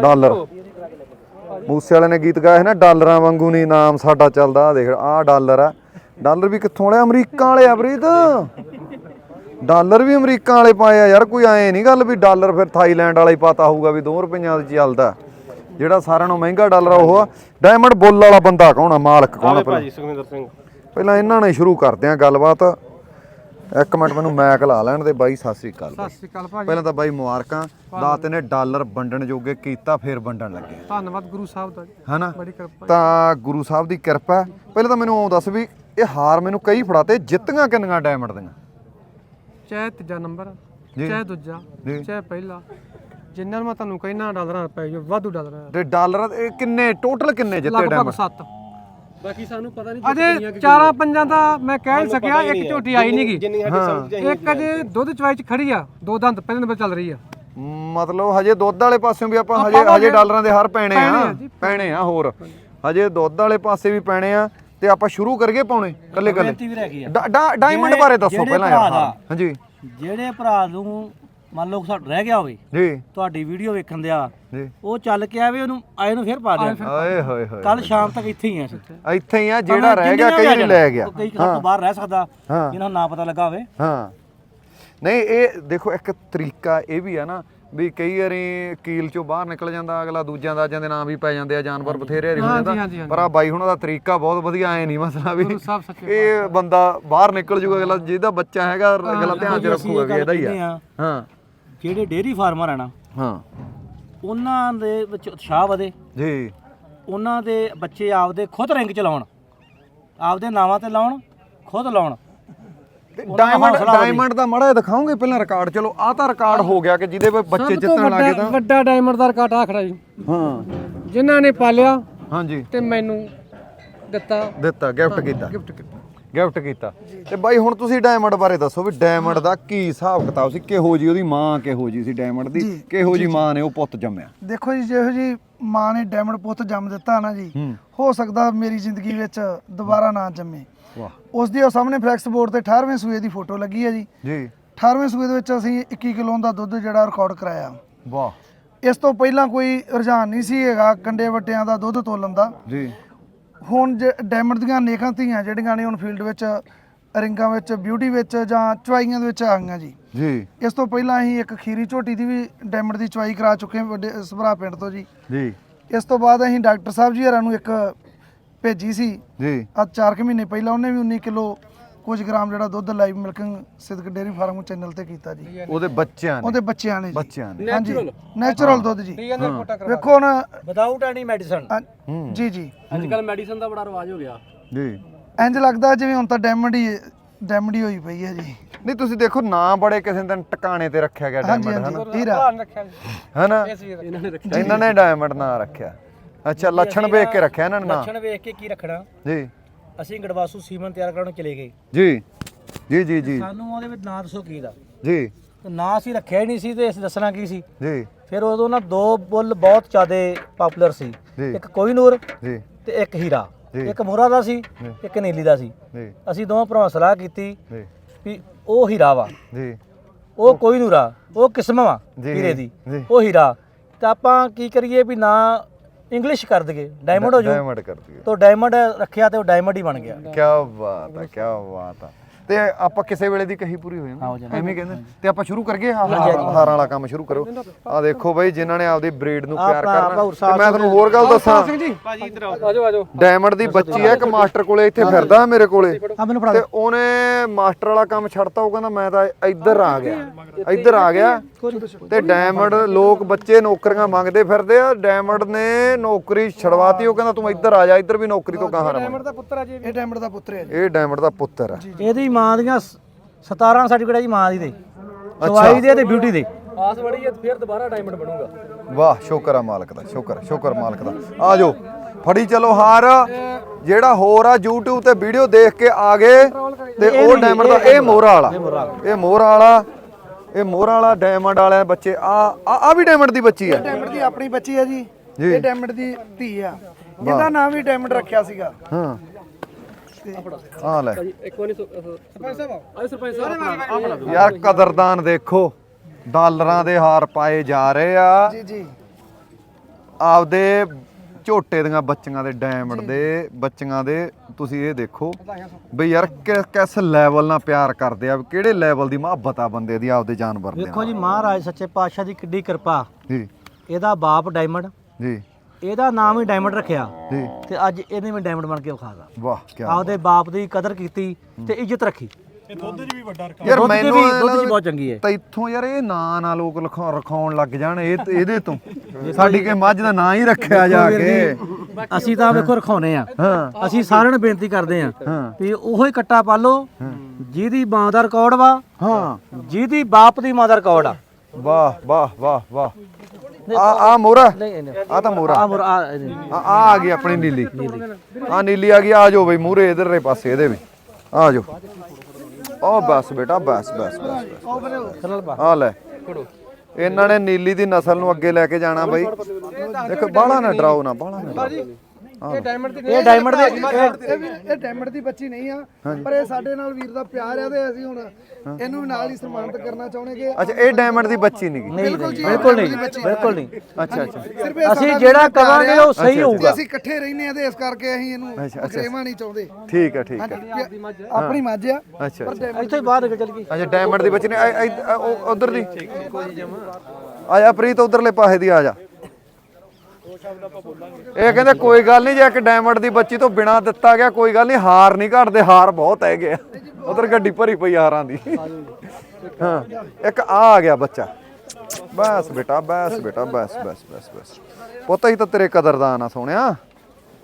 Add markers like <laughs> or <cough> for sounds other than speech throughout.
Dollar. Moose ਵਾਲੇ ਨੇ ਗੀਤ ਗਾਇਆ ਹੈ ਨਾ ਡਾਲਰਾਂ ਵਾਂਗੂ ਨਹੀਂ ਨਾਮ ਸਾਡਾ ਚੱਲਦਾ ਆਹ ਦੇਖ ਆਹ ਡਾਲਰ ਆ। ਡਾਲਰ ਵੀ ਕਿੱਥੋਂ ਵਾਲੇ ਅਮਰੀਕਾ ਵਾਲੇ ਆ ਬਰੀਦ ਡਾਲਰ ਵੀ ਅਮਰੀਕਾ ਵਾਲੇ ਪਾਏ ਆ ਯਾਰ ਕੋਈ ਐ ਨਹੀਂ ਗੱਲ ਵੀ ਡਾਲਰ ਫਿਰ ਥਾਈਲੈਂਡ ਵਾਲਾ ਹੀ ਪਤਾ ਹੋਊਗਾ ਵੀ 2 ਰੁਪਈਆਂ ਦਾ ਚੱਲਦਾ। ਜਿਹੜਾ ਸਾਰਿਆਂ ਨੂੰ ਮਹਿੰਗਾ ਡਾਲਰ ਆ ਉਹ ਆ। ਡਾਇਮੰਡ ਬੁੱਲ ਵਾਲਾ ਬੰਦਾ ਕੌਣ ਆ? ਮਾਲਕ ਕੌਣ ਆ ਪਹਿਲਾਂ? ਭਾਜੀ ਸੁਖਵਿੰਦਰ ਸਿੰਘ। ਪਹਿਲਾਂ ਇਹਨਾਂ ਨੇ ਸ਼ੁਰੂ ਕਰਦੇ ਆ ਗੱਲਬਾਤ। ਇੱਕ ਮਿੰਟ ਮੈਨੂੰ ਮੈਕ ਲਾ ਲੈਣ ਦੇ ਬਾਈ ਸਤਿ ਸ੍ਰੀ ਅਕਾਲ। ਸਤਿ ਸ਼੍ਰੀ ਅਕਾਲ ਭਾਜੀ ਪਹਿਲਾਂ ਤਾਂ ਬਾਈ ਮੁਬਾਰਕਾਂ ਦਾਤੇ ਨੇ ਡਾਲਰ ਵੰਡਣ ਜੋਗੇ ਕੀਤਾ ਫਿਰ ਵੰਡਣ ਲੱਗੇ ਧੰਨਵਾਦ ਗੁਰੂ ਸਾਹਿਬ ਦਾ ਜੀ। ਹਨਾ ਬੜੀ ਕਿਰਪਾ ਤਾਂ ਗੁਰੂ ਸਾਹਿਬ ਦੀ ਕਿਰਪਾ। ਪਹਿਲਾਂ ਤਾਂ ਮੈਨੂੰ ਉਹ ਦੱਸ ਵੀ ਇਹ ਹਾਰ ਮੈਨੂੰ ਕਈ ਫੜਾਤੇ ਜਿੱਤੀਆਂ ਕਿੰਨੀਆਂ ਡਾਇਮੰਡ ਦੀਆਂ ਚਾਹੇ ਤੀਜਾ ਨੰਬਰ। ਚਾਹੇ ਦੂਜਾ। ਚਾਹੇ ਪਹਿਲਾ ਜਿੰਨਾਂ ਨੂੰ ਮੈਂ ਤੁਹਾਨੂੰ ਕਹਿਣਾ ਡਾਲਰਾਂ ਰੁਪਏ ਜੋ ਵਾਧੂ ਡਾਲਰ ਤੇ ਡਾਲਰ ਇਹ ਕਿੰਨੇ ਟੋਟਲ ਕਿੰਨੇ ਜਿੱਤੇ ਲਗਭਗ ਡਾਇਮੰਡ 7 ਬਾਕੀ ਸਾਨੂੰ ਪਤਾ ਨਹੀਂ ਅਜੇ ਚਾਰਾਂ ਪੰਜਾਂ ਦਾ ਮੈਂ ਕਹਿ ਨਹੀਂ ਸਕਿਆ ਇੱਕ ਝੋਟੀ ਆਈ ਨਹੀਂਗੀ ਜਿੰਨੀ ਸਾਡੀ ਸਮਝ ਚ ਇੱਕ ਅਜੇ ਦੁੱਧ ਚਵਾਈ ਚ ਖੜੀ ਆ ਦੋ ਦੰਦ ਪਹਿਲੇ ਨੰਬਰ ਚੱਲ ਰਹੀ ਆ। ਮਤਲਬ ਹਜੇ ਦੁੱਧ ਵਾਲੇ ਪਾਸਿਓਂ ਵੀ ਆਪਾਂ ਹਜੇ ਹਜੇ ਡਾਲਰਾਂ ਦੇ ਹਾਰ ਪੈਣੇ ਆ ਪੈਣੇ ਆ ਹੋਰ। ਹਜੇ ਦੁੱਧ ਵਾਲੇ ਪਾਸੇ ਵੀ ਪੈਣੇ ਆ ਤੇ ਆਪਾਂ ਸ਼ੁਰੂ ਕਰੀਏ ਪਾਉਣੇ ਕੱਲੇ ਕੱਲੇ ਡਾਇਮੰਡ ਬਾਰੇ ਦੱਸੋ ਪਹਿਲਾਂ ਯਾਰ। ਹਾਂਜੀ। ਜਿਹੜੇ ਭਰਾ ਨੂੰ ਮੰਨ ਲਓ ਸਾਡਾ ਰਹਿ ਗਿਆ ਹੋਵੇ ਜੀ। ਤੁਹਾਡੀ ਵੀਡੀਓ ਵੇਖਣ ਦਿਆ ਜੀ। ਉਹ ਚੱਲ ਕੇ ਆਵੇ ਉਹਨੂੰ ਆਏ ਨੂੰ ਫਿਰ ਪਾ ਦਿਆ। ਓਏ ਹੋਏ ਹੋਏ ਕੱਲ ਸ਼ਾਮ ਤੱਕ ਇੱਥੇ ਹੀ ਆ ਅਸੀਂ। ਇੱਥੇ ਹੀ ਆ ਜਿਹੜਾ ਰਹਿ ਗਿਆ ਕਈ ਨਹੀਂ ਲੈ ਗਿਆ। ਕਈ ਘਰ ਤੋਂ ਬਾਹਰ ਰਹਿ ਸਕਦਾ। ਜਿਹਨਾਂ ਨੂੰ ਨਾ ਪਤਾ ਲੱਗਾ ਹੋਵੇ। ਹਾਂ। ਨਹੀਂ ਇਹ ਦੇਖੋ ਇੱਕ ਤਰੀਕਾ ਇਹ ਵੀ ਆ ਨਾ ਵੀ ਕਈ ਵਾਰੀ ਕੀਲ ਚੋਂ ਬਾਹਰ ਨਿਕਲ ਜਾਂਦਾ ਅਗਲਾ ਦੂਜਿਆਂ ਦਾ ਦੇ ਨਾਮ ਵੀ ਪੈ ਜਾਂਦੇ ਆ ਜਾਨਵਰ ਬਥੇਰੇ ਹੋ ਜਾਂਦਾ। ਪਰ ਆ ਬਾਈ ਹੁਣਾਂ ਦਾ ਤਰੀਕਾ ਬਹੁਤ ਵਧੀਆ ਐ ਨਹੀਂ ਮਸਲਾ ਵੀ। ਇਹ ਬੰਦਾ ਬਾਹਰ ਨਿਕਲ ਜੂਗਾ ਅਗਲਾ ਜਿਹਦਾ ਬੱਚਾ ਹੈਗਾ ਅਗਲਾ ਧਿਆਨ ਚ ਰੱਖੂਗਾ ਕਿ ਇਹਦਾ ਹੀ ਆ। ਹਾਂ। ਜਿਹੜੇ ਡੇਅਰੀ ਫਾਰਮਰ ਆ ਨਾ ਹਾਂ। ਉਹਨਾਂ ਦੇ ਵਿੱਚ ਉਤਸ਼ਾਹ ਵਧੇ। ਜੀ। ਉਹਨਾਂ ਦੇ ਬੱਚੇ ਆਪਦੇ ਖੁਦ ਰਿੰਗ ਚਲਾਉਣ ਆਪਦੇ ਨਾਵਾਂ ਤੇ ਲਾਉਣ ਖੁਦ ਲਾਉਣ। ਡਾਇਮੰਡ ਡਾਇਮੰਡ ਦਾ ਮੜਾ ਦਿਖਾਓਗੇ ਪਹਿਲਾਂ ਰਿਕਾਰਡ ਚਲੋ ਆਹ ਤਾਂ ਰਿਕਾਰਡ ਹੋ ਗਿਆ ਕਿ ਜਿਹਦੇ ਵਿੱਚ ਬੱਚੇ ਜਿੱਤਣ ਲੱਗੇ ਤਾਂ। ਵੱਡਾ ਡਾਇਮੰਡ ਦਾ ਰਿਕਾਰਡ ਆ ਖੜਾ ਜੀ। ਹਾਂ। ਜਿਨ੍ਹਾਂ ਨੇ ਪਾਲਿਆ ਹਾਂਜੀ। ਤੇ ਮੈਨੂੰ ਦਿੱਤਾ। ਦਿੱਤਾ ਗਿਫਟ ਕੀਤਾ। ਗਿਫਟ ਕੀਤਾ। ਗਿਫਟ ਕੀਤਾ। ਤੇ ਬਾਈ ਹੁਣ ਤੁਸੀਂ ਡਾਇਮੰਡ ਬਾਰੇ ਦੱਸੋ ਵੀ ਡਾਇਮੰਡ ਦਾ ਕੀ ਹਿਸਾਬ ਕਿਤਾਬ ਸੀ ਕਿਹੋ ਜੀ ਉਹਦੀ ਮਾਂ ਕਿਹੋ ਜੀ ਸੀ ਡਾਇਮੰਡ ਦੀ ਕਿਹੋ ਜੀ ਮਾਂ ਨੇ ਉਹ ਪੁੱਤ ਜੰਮਿਆ? ਦੇਖੋ ਜੀ ਜਿਹੋ ਜੀ ਮਾਂ ਨੇ ਡਾਇਮੰਡ ਪੁੱਤ ਜੰਮ ਦਿੱਤਾ ਨਾ ਜੀ ਹੂੰ। ਹੋ ਸਕਦਾ ਮੇਰੀ ਜ਼ਿੰਦਗੀ ਵਿੱਚ ਦੁਬਾਰਾ ਨਾ ਜੰਮੇ। ਵਾਹ। ਉਸ ਦੀ ਉਹ ਸਾਹਮਣੇ ਫਲੈਕਸ ਬੋਰਡ ਤੇ 18ਵੇਂ ਸੂਏ ਦੀ ਫੋਟੋ ਲੱਗੀ ਹੈ ਜੀ। ਜੀ। 18ਵੇਂ ਸੂਏ ਦੇ ਵਿੱਚ ਅਸੀਂ 21 ਕਿਲੋ ਦਾ ਦੁੱਧ ਜਿਹੜਾ ਰਿਕਾਰਡ ਕਰਾਇਆ। ਵਾਹ। ਇਸ ਤੋਂ ਪਹਿਲਾਂ ਕੋਈ ਰੁਝਾਨ ਨਹੀਂ ਸੀ ਹੈਗਾ ਕੰਡੇ ਵੱਟਿਆਂ ਦਾ ਦੁੱਧ ਤੋਲਣ ਦਾ। ਜੀ। ਹੁਣ ਜ- ਡਾਇਮੰਡ ਦੀਆਂ ਨੇਕਾਂ ਧੀਆਂ ਜਿਹੜੀਆਂ ਨੇ ਹੁਣ ਫੀਲਡ ਵਿੱਚ ਰਿੰਗਾਂ ਵਿੱਚ ਬਿਊਟੀ ਵਿੱਚ ਜਾਂ ਚਵਾਈਆਂ ਦੇ ਵਿੱਚ ਆ ਗਈਆਂ ਜੀ। ਜੀ। ਇਸ ਤੋਂ ਪਹਿਲਾਂ ਅਸੀਂ ਇੱਕ ਖੀਰੀ ਝੋਟੀ ਦੀ ਵੀ ਡਾਇਮੰਡ ਦੀ ਚਵਾਈ ਕਰਾ ਚੁੱਕੇ ਹਾਂ ਵੱਡੇ ਸਭਰਾ ਪਿੰਡ ਤੋਂ ਜੀ। ਜੀ। ਇਸ ਤੋਂ ਬਾਅਦ ਅਸੀਂ ਡਾਕਟਰ ਸਾਹਿਬ ਜੀ ਹਰਾਂ ਨੂੰ ਇੱਕ ਭੇਜੀ ਸੀ। ਜੀ। ਅੱਜ 4 ਕੁ ਮਹੀਨੇ ਪਹਿਲਾਂ ਉਹਨੇ ਵੀ 19 ਕਿਲੋ ਕੁਝ ਗ੍ਰਾਮ ਜਿਹੜਾ ਦੁੱਧ live milking Sidak dairy farm channel ਤੇ ਕੀਤਾ ਜੀ। ਉਹਦੇ ਬੱਚਿਆਂ ਨੇ। ਉਹਦੇ ਬੱਚਿਆਂ ਨੇ ਜੀ। ਬੱਚਿਆਂ ਨੇ। ਹਾਂਜੀ। ਨੈਚੁਰਲ ਦੁੱਧ ਜੀ। ਹੈ ਕਰਾ ਵੇਖੋ ਹੁਣ ਵਿਦਆਊਟ ਐਨੀ ਮੈਡੀਸਨ ਜੀ ਜੀ। ਅੱਜ ਕੱਲ ਮੈਡੀਸਨ ਦਾ ਬੜਾ ਰਿਵਾਜ ਹੋ ਗਿਆ। ਜੀ। ਇੰਜ ਲੱਗਦਾ ਜਿਵੇਂ ਹੁਣ ਤਾਂ ਡਾਇਮੰਡ ਹੀ ਡਾਇਮੰਡ ਹੀ ਹੋਈ ਪਈ ਹੈ ਜੀ। ਨਹੀਂ ਤੁਸੀਂ ਦੇਖੋ ਨਾਂ ਬੜੇ ਕਿਸੇ ਦਿਨ ਟਿਕਾਣੇ ਤੇ ਰੱਖਿਆ ਗਿਆ ਹਾਂਜੀ ਡਾਇਮੰਡ ਹਨਾ? ਹਾਂਜੀ ਹੀਰਾ ਧਿਆਨ ਰੱਖਿਆ ਜੀ। ਹਨਾ? ਇਸ ਵੀਰ ਇਹਨਾਂ ਨੇ ਰੱਖਿਆ। ਇਹਨਾਂ ਨੇ ਡਾਇਮੰਡ ਨਾਂ ਰੱਖਿਆ। ਅੱਛਾ ਲੱਛਣ ਵੇਖ ਕੇ ਰੱਖਿਆ ਇਹਨਾਂ ਨੇ ਨਾਂ? ਲੱਛਣ ਵੇਖ ਕੇ ਕੀ ਰੱਖਣਾ? ਜੀ। ਅਸੀਂ ਗੜਵਾਸੂ ਸੀਮਨ ਤਿਆਰ ਕਰਾਉਣ ਚਲੇ ਗਏ। ਜੀ। ਜੀ ਜੀ ਜੀ। ਸਾਨੂੰ ਉਹਦੇ ਵਿੱਚ ਨਾਂ ਦੱਸੋ ਕੀ ਦਾ। ਜੀ। ਤੇ ਨਾਂ ਅਸੀਂ ਰੱਖਿਆ ਹੀ ਨਹੀਂ ਸੀ ਤੇ ਅਸੀਂ ਦੱਸਣਾ ਕੀ ਸੀ? ਜੀ। ਫਿਰ ਉਦੋਂ ਨਾ ਦੋ ਬੁੱਲ ਬਹੁਤ ਜ਼ਿਆਦਾ ਪਾਪੂਲਰ ਸੀ। ਜੀ। ਇੱਕ ਕੋਹੀਨੂਰ ਜੀ। ਤੇ ਇੱਕ ਹੀਰਾ। ਜੀ। ਇੱਕ ਮੋਹਰਾ ਦਾ ਸੀ ਜੀ। ਇੱਕ ਨੀਲੀ ਦਾ ਸੀ। ਜੀ। ਅਸੀਂ ਦੋਵਾਂ ਭਰਾਵਾਂ ਸਲਾਹ ਕੀਤੀ ਜੀ। ਵੀ ਉਹ ਹੀਰਾ ਵਾ। ਜੀ। ਉਹ ਕੋਹੀਨੂਰ ਆ। ਉਹ ਕਿਸਮ ਵਾ ਜੀ। ਹੀਰੇ ਦੀ। ਜੀ। ਉਹ ਹੀਰਾ। ਤਾਂ ਆਪਾਂ ਕੀ ਕਰੀਏ ਵੀ ਨਾ ਇੰਗਲਿਸ਼ ਕਰ ਦਈਏ ਡਾਇਮੰਡ ਹੋ ਜੂ। ਡਾਇਮੰਡ ਕਰ ਦਈਏ। ਤਾਂ ਡਾਇਮੰਡ ਰੱਖਿਆ ਤੇ ਉਹ ਡਾਇਮੰਡ ਹੀ ਬਣ ਗਿਆ। ਕੀ ਬਾਤ ਹੈ ਕੀ ਬਾਤ ਹੈ ਤੇ ਆਪਾਂ ਕਿਸੇ ਵੇਲੇ ਦੀ ਕਹੀ ਪੂਰੀ ਹੋ ਜਾਂਦੀ। ਐਵੇਂ ਕਹਿੰਦੇ। ਤੇ ਆਪਾਂ ਸ਼ੁਰੂ ਕਰੀਏ ਹਾਂ ਹਾਰਾਂ ਵਾਲਾ ਕੰਮ ਸ਼ੁਰੂ ਕਰੋ। ਆ ਦੇਖੋ ਬਾਈ ਜਿਨ੍ਹਾਂ ਨੇ ਆਪਦੀ ਬਰੀਡ ਨੂੰ ਪਿਆਰ ਕਰਨਾ। ਤੇ ਮੈਂ ਤੁਹਾਨੂੰ ਹੋਰ ਗੱਲ ਦੱਸਾਂ। ਜੀ। ਭਾਜੀ ਇਧਰ ਆਜੋ ਆਜੋ। ਡਾਇਮੰਡ ਦੀ ਬੱਚੀ ਹੈ ਇੱਕ ਮਾਸਟਰ ਕੋਲੇ ਇੱਥੇ ਫਿਰਦਾ ਮੇਰੇ ਕੋਲੇ। ਤੇ ਉਹਨੇ ਮਾਸਟਰ ਵਾਲਾ ਕੰਮ ਛੱਡਤਾ ਉਹ ਕਹਿੰਦਾ ਮੈਂ ਤਾਂ ਇੱਧਰ ਆ ਗਿਆ। ਇੱਧਰ ਆ ਗਿਆ। ਤੇ ਡਾਇਮੰਡ ਲੋਕ ਬੱਚੇ ਨੌਕਰੀਆਂ ਮੰਗਦੇ ਫਿਰਦੇ ਆ। ਡਾਇਮੰਡ ਨੇ ਨੌਕਰੀ ਛਡਵਾਤੀ ਉਹ ਕਹਿੰਦਾ ਤੂੰ ਇੱਧਰ ਆ ਜਾ ਇੱਧਰ ਵੀ ਨੌਕਰੀ ਤੋਂ ਕਹਾਂ ਰਵਾਂ ਡਾਇਮੰਡ ਦਾ ਪੁੱਤਰ ਆ ਜੀ ਇਹ ਡਾਇਮੰਡ ਦਾ ਪੁੱਤਰ ਹੈ ਜੀ। ਇਹ ਡਾਇਮੰਡ ਦਾ ਪੁੱਤਰ ਹੈ। ਇਹਦੀ ਮਾਂ ਦੀਆਂ 17 ਸਰਟੀਫਿਕੇਟ ਜੀ ਮਾਂ ਦੀ ਦੇ ਚਵਾਈ ਦੇ ਤੇ ਬਿਊਟੀ ਦੇ। ਆਸ ਬੜੀ ਹੈ ਫਿਰ ਦੁਬਾਰਾ ਡਾਇਮੰਡ ਬਣੂਗਾ। ਵਾਹ ਸ਼ੁਕਰ ਆ ਮਾਲਕ ਦਾ ਸ਼ੁਕਰ ਸ਼ੁਕਰ ਮਾਲਕ ਦਾ। ਆ ਜਾਓ ਫੜੀ ਚਲੋ ਹਾਰ। ਜਿਹੜਾ ਹੋਰ ਆ YouTube ਤੇ ਵੀਡੀਓ ਦੇਖ ਕੇ ਆ ਗਏ ਤੇ ਉਹ ਡਾਇਮੰਡ ਦਾ ਇਹ ਮੋਹਰਾ ਵਾਲਾ। ਇਹ ਮੋਹਰਾ ਵਾਲਾ। ਇਹ ਮੋਹਰਾ ਵਾਲਾ ਡਾਇਮੰਡ ਵਾਲੇ ਬੱਚੇ। ਆ ਆ ਵੀ ਡਾਇਮੰਡ ਦੀ ਬੱਚੀ ਆ ਡਾਇਮੰਡ ਦੀ ਆਪਣੀ ਬੱਚੀ ਹੈ ਜੀ। ਜੀ। ਇਹ ਡਾਇਮੰਡ ਦੀ ਧੀ ਆ। ਜਿਹਦਾ ਨਾਮ ਵੀ ਡਾਇਮੰਡ ਰੱਖਿਆ ਸੀਗਾ। ਹਾਂ। ਆ ਲੈ। ਇੱਕ ਵਾਰੀ ਸਰਪੰਚ ਸਾਹਿਬ ਆਓ। ਸਰਪੰਚ ਸਾਹਿਬ। ਆ ਬਣਾ ਯਾਰ ਕਦਰਦਾਨ ਦੇਖੋ ਡਾਲਰਾਂ ਦੇ ਹਾਰ ਪਾਏ ਜਾ ਰਹੇ ਆ। ਜੀ ਜੀ। ਆਪਦੇ ਝੋਟੇ ਦੀਆਂ ਬੱਚੀਆਂ ਦੇ ਡਾਇਮੰਡ ਦੇ ਬੱਚੀਆਂ ਦੇ ਤੁਸੀਂ ਇਹ ਦੇਖੋ ਬਈ ਯਾਰ ਕਿ- ਕਿਸ ਲੈਵਲ ਨਾਲ ਪਿਆਰ ਕਰਦੇ ਆ ਕਿਹੜੇ ਲੈਵਲ ਦੀ ਮੁਹੱਬਤ ਆ ਬੰਦੇ ਦੀ ਆਪਦੇ ਜਾਨਵਰ ਦੇ ਨਾਲ ਜੀ ਮਹਾਰਾਜ ਸੱਚੇ ਪਾਤਸ਼ਾਹ ਦੀ ਕਿੱਡੀ ਕਿਰਪਾ। ਜੀ। ਇਹਦਾ ਬਾਪ ਡਾਇਮੰਡ ਜੀ। ਇਹਦਾ ਨਾਮ ਹੀ ਡਾਇਮੰਡ ਰੱਖਿਆ। ਜੀ। ਤੇ ਅੱਜ ਇਹਨੇ ਵੀ ਡਾਇਮੰਡ ਬਣ ਕੇ ਵਿਖਾਗਾ ਵਾਹ ਕੀ ਆਪਦੇ ਬਾਪ ਦੀ ਕਦਰ ਕੀਤੀ ਤੇ ਇੱਜ਼ਤ ਰੱਖੀ। ਯਾਰ ਦੁੱਧ 'ਚ ਮੈਨੂੰ ਵੀ ਐਂ ਦੁੱਧ 'ਚ ਲੱਗਦਾ ਬਹੁਤ ਚੰਗੀ ਹੈ। ਤਾਂ ਇੱਥੋਂ ਯਾਰ ਇਹ ਨਾਂ ਨਾ ਲੋਕ ਲਿਖਾ- ਰਖਾਉਣ ਲੱਗ ਜਾਣ ਇਹ ਇਹਦੇ ਤੋਂ। <laughs> ਸਾਡੀ ਕੇ ਮੱਝ ਦਾ ਨਾਂ ਹੀ ਰੱਖਿਆ ਜਾ ਕੇ। ਅਸੀਂ ਤਾਂ ਵੇਖੋ ਰਖਾਉਨੇ ਆ। ਹਾਂ। ਅਸੀਂ ਸਾਰਿਆਂ ਨੂੰ ਬੇਨਤੀ ਕਰਦੇ ਆ ਹਾਂ। ਵੀ ਉਹੋ ਹੀ ਕੱਟਾ ਪਾਲੋ। ਜਿਹਦੀ ਮਾਂ ਦਾ ਰਿਕਾਰਡ ਵਾ ਹਾਂ। ਜਿਹਦੀ ਬਾਪ ਦੀ ਮਾਂ ਦਾ ਰਿਕਾਰਡ ਆ। ਵਾਹ ਵਾਹ ਵਾਹ ਵਾਹ। ਆ ਆ ਮੋਰਾ ਨਹੀਂ ਨਹੀਂ ਆ ਤਾਂ ਮੋਰਾ ਆ ਮੁਰ ਆ ਆ ਆ ਆ ਗਈ ਆਪਣੀ ਨੀਲੀ। ਆ ਨੀਲੀ ਆ ਗਈ ਆ ਜਾਓ ਬਈ ਮੂਰੇ ਇਧਰਲੇ ਪਾਸੇ ਇਹਦੇ ਵੀ। ਆ ਜਾਓ। ਉਹ ਬਸ ਬੇਟਾ ਬਸ ਬਸ ਬਸ ਆ ਲੈ। ਇਹਨਾਂ ਨੇ ਨੀਲੀ ਦੀ ਨਸਲ ਨੂੰ ਅੱਗੇ ਲੈ ਕੇ ਜਾਣਾ ਬਈ। ਇੱਕ ਬਾਹਲਾ ਨਾ ਡਰਾਓ ਨਾ ਬਾਹਲਾ ਨਾ ਡਰਾਓ। ਇਹ ਡਾਇਮੰਡ ਦੀ ਇਹ ਡਾਇਮੰਡ ਦੇ ਇਹ ਵੀ ਇਹ ਡਾਇਮੰਡ ਦੀ ਬੱਚੀ ਨਹੀਂ ਆ ਪਰ ਇਹ ਸਾਡੇ ਨਾਲ ਵੀਰ ਦਾ ਪਿਆਰ ਆ ਤੇ ਅਸੀਂ ਹੁਣ ਇਹਨੂੰ ਵੀ ਨਾਲ ਹੀ ਸਨਮਾਨਿਤ ਕਰਨਾ ਚਾਹੁੰਦੇ ਕਿ ਅੱਛਾ ਇਹ ਡਾਇਮੰਡ ਦੀ ਬੱਚੀ ਨਹੀਂ ਗੀ। ਨਹੀਂ ਬਿਲਕੁਲ ਨਹੀਂ। ਬਿਲਕੁਲ ਨਹੀਂ। ਅੱਛਾ ਅੱਛਾ। ਅਸੀਂ ਜਿਹੜਾ ਕਵਾਂਗੇ ਆ। ਉਹ ਸਹੀ ਹੋਊਗਾ। ਅਸੀਂ ਇਕੱਠੇ ਰਹਿੰਦੇ ਆ ਤੇ ਇਸ ਕਰਕੇ ਅਸੀਂ ਇਹਨੂੰ ਵਖਰੇਵਾ ਨਹੀਂ ਚਾਹੁੰਦੇ। ਠੀਕ ਹੈ ਠੀਕ ਹੈ ਕਿ ਆਪਣੀ ਮੱਝ ਆ। ਅੱਛਾ ਇੱਥੇ ਹੀ ਬਾਹਰ ਨਿਕਲ ਚਲ ਗਈ। ਅੱਛਾ ਡਾਇਮੰਡ ਦੀ ਬੱਚੀ ਨੇ ਉਧਰ ਦੀ? ਆ ਜਾ ਪ੍ਰੀਤ ਉਧਰਲੇ ਪਾਸੇ ਦੀ ਆ ਜਾ। ਇਹ ਕਹਿੰਦੇ ਕੋਈ ਗੱਲ ਨਹੀਂ ਜੇ ਇੱਕ ਡਾਇਮੰਡ ਦੀ ਬੱਚੀ ਤੋਂ ਬਿਨਾ ਦਿੱਤਾ ਗਿਆ ਕੋਈ ਗੱਲ ਨਹੀਂ ਹਾਰ ਨਹੀਂ ਘਟਦੇ ਹਾਰ ਬਹੁਤ ਹੈਗੇ ਆ। ਉਧਰ ਗੱਡੀ ਭਰੀ ਪਈ ਹਾਰਾਂ ਦੀ। ਹਾਂ ਇੱਕ ਆ ਆ ਗਿਆ ਬੱਚਾ। ਬਸ ਬੇਟਾ ਬਸ ਬੇਟਾ ਬਸ ਬਸ ਬਸ ਬਸ। ਪੁੱਤ ਹੀ ਤਾਂ ਤੇਰੇ ਕਦਰਦਾਨ ਆ ਸੋਹਣਿਆ।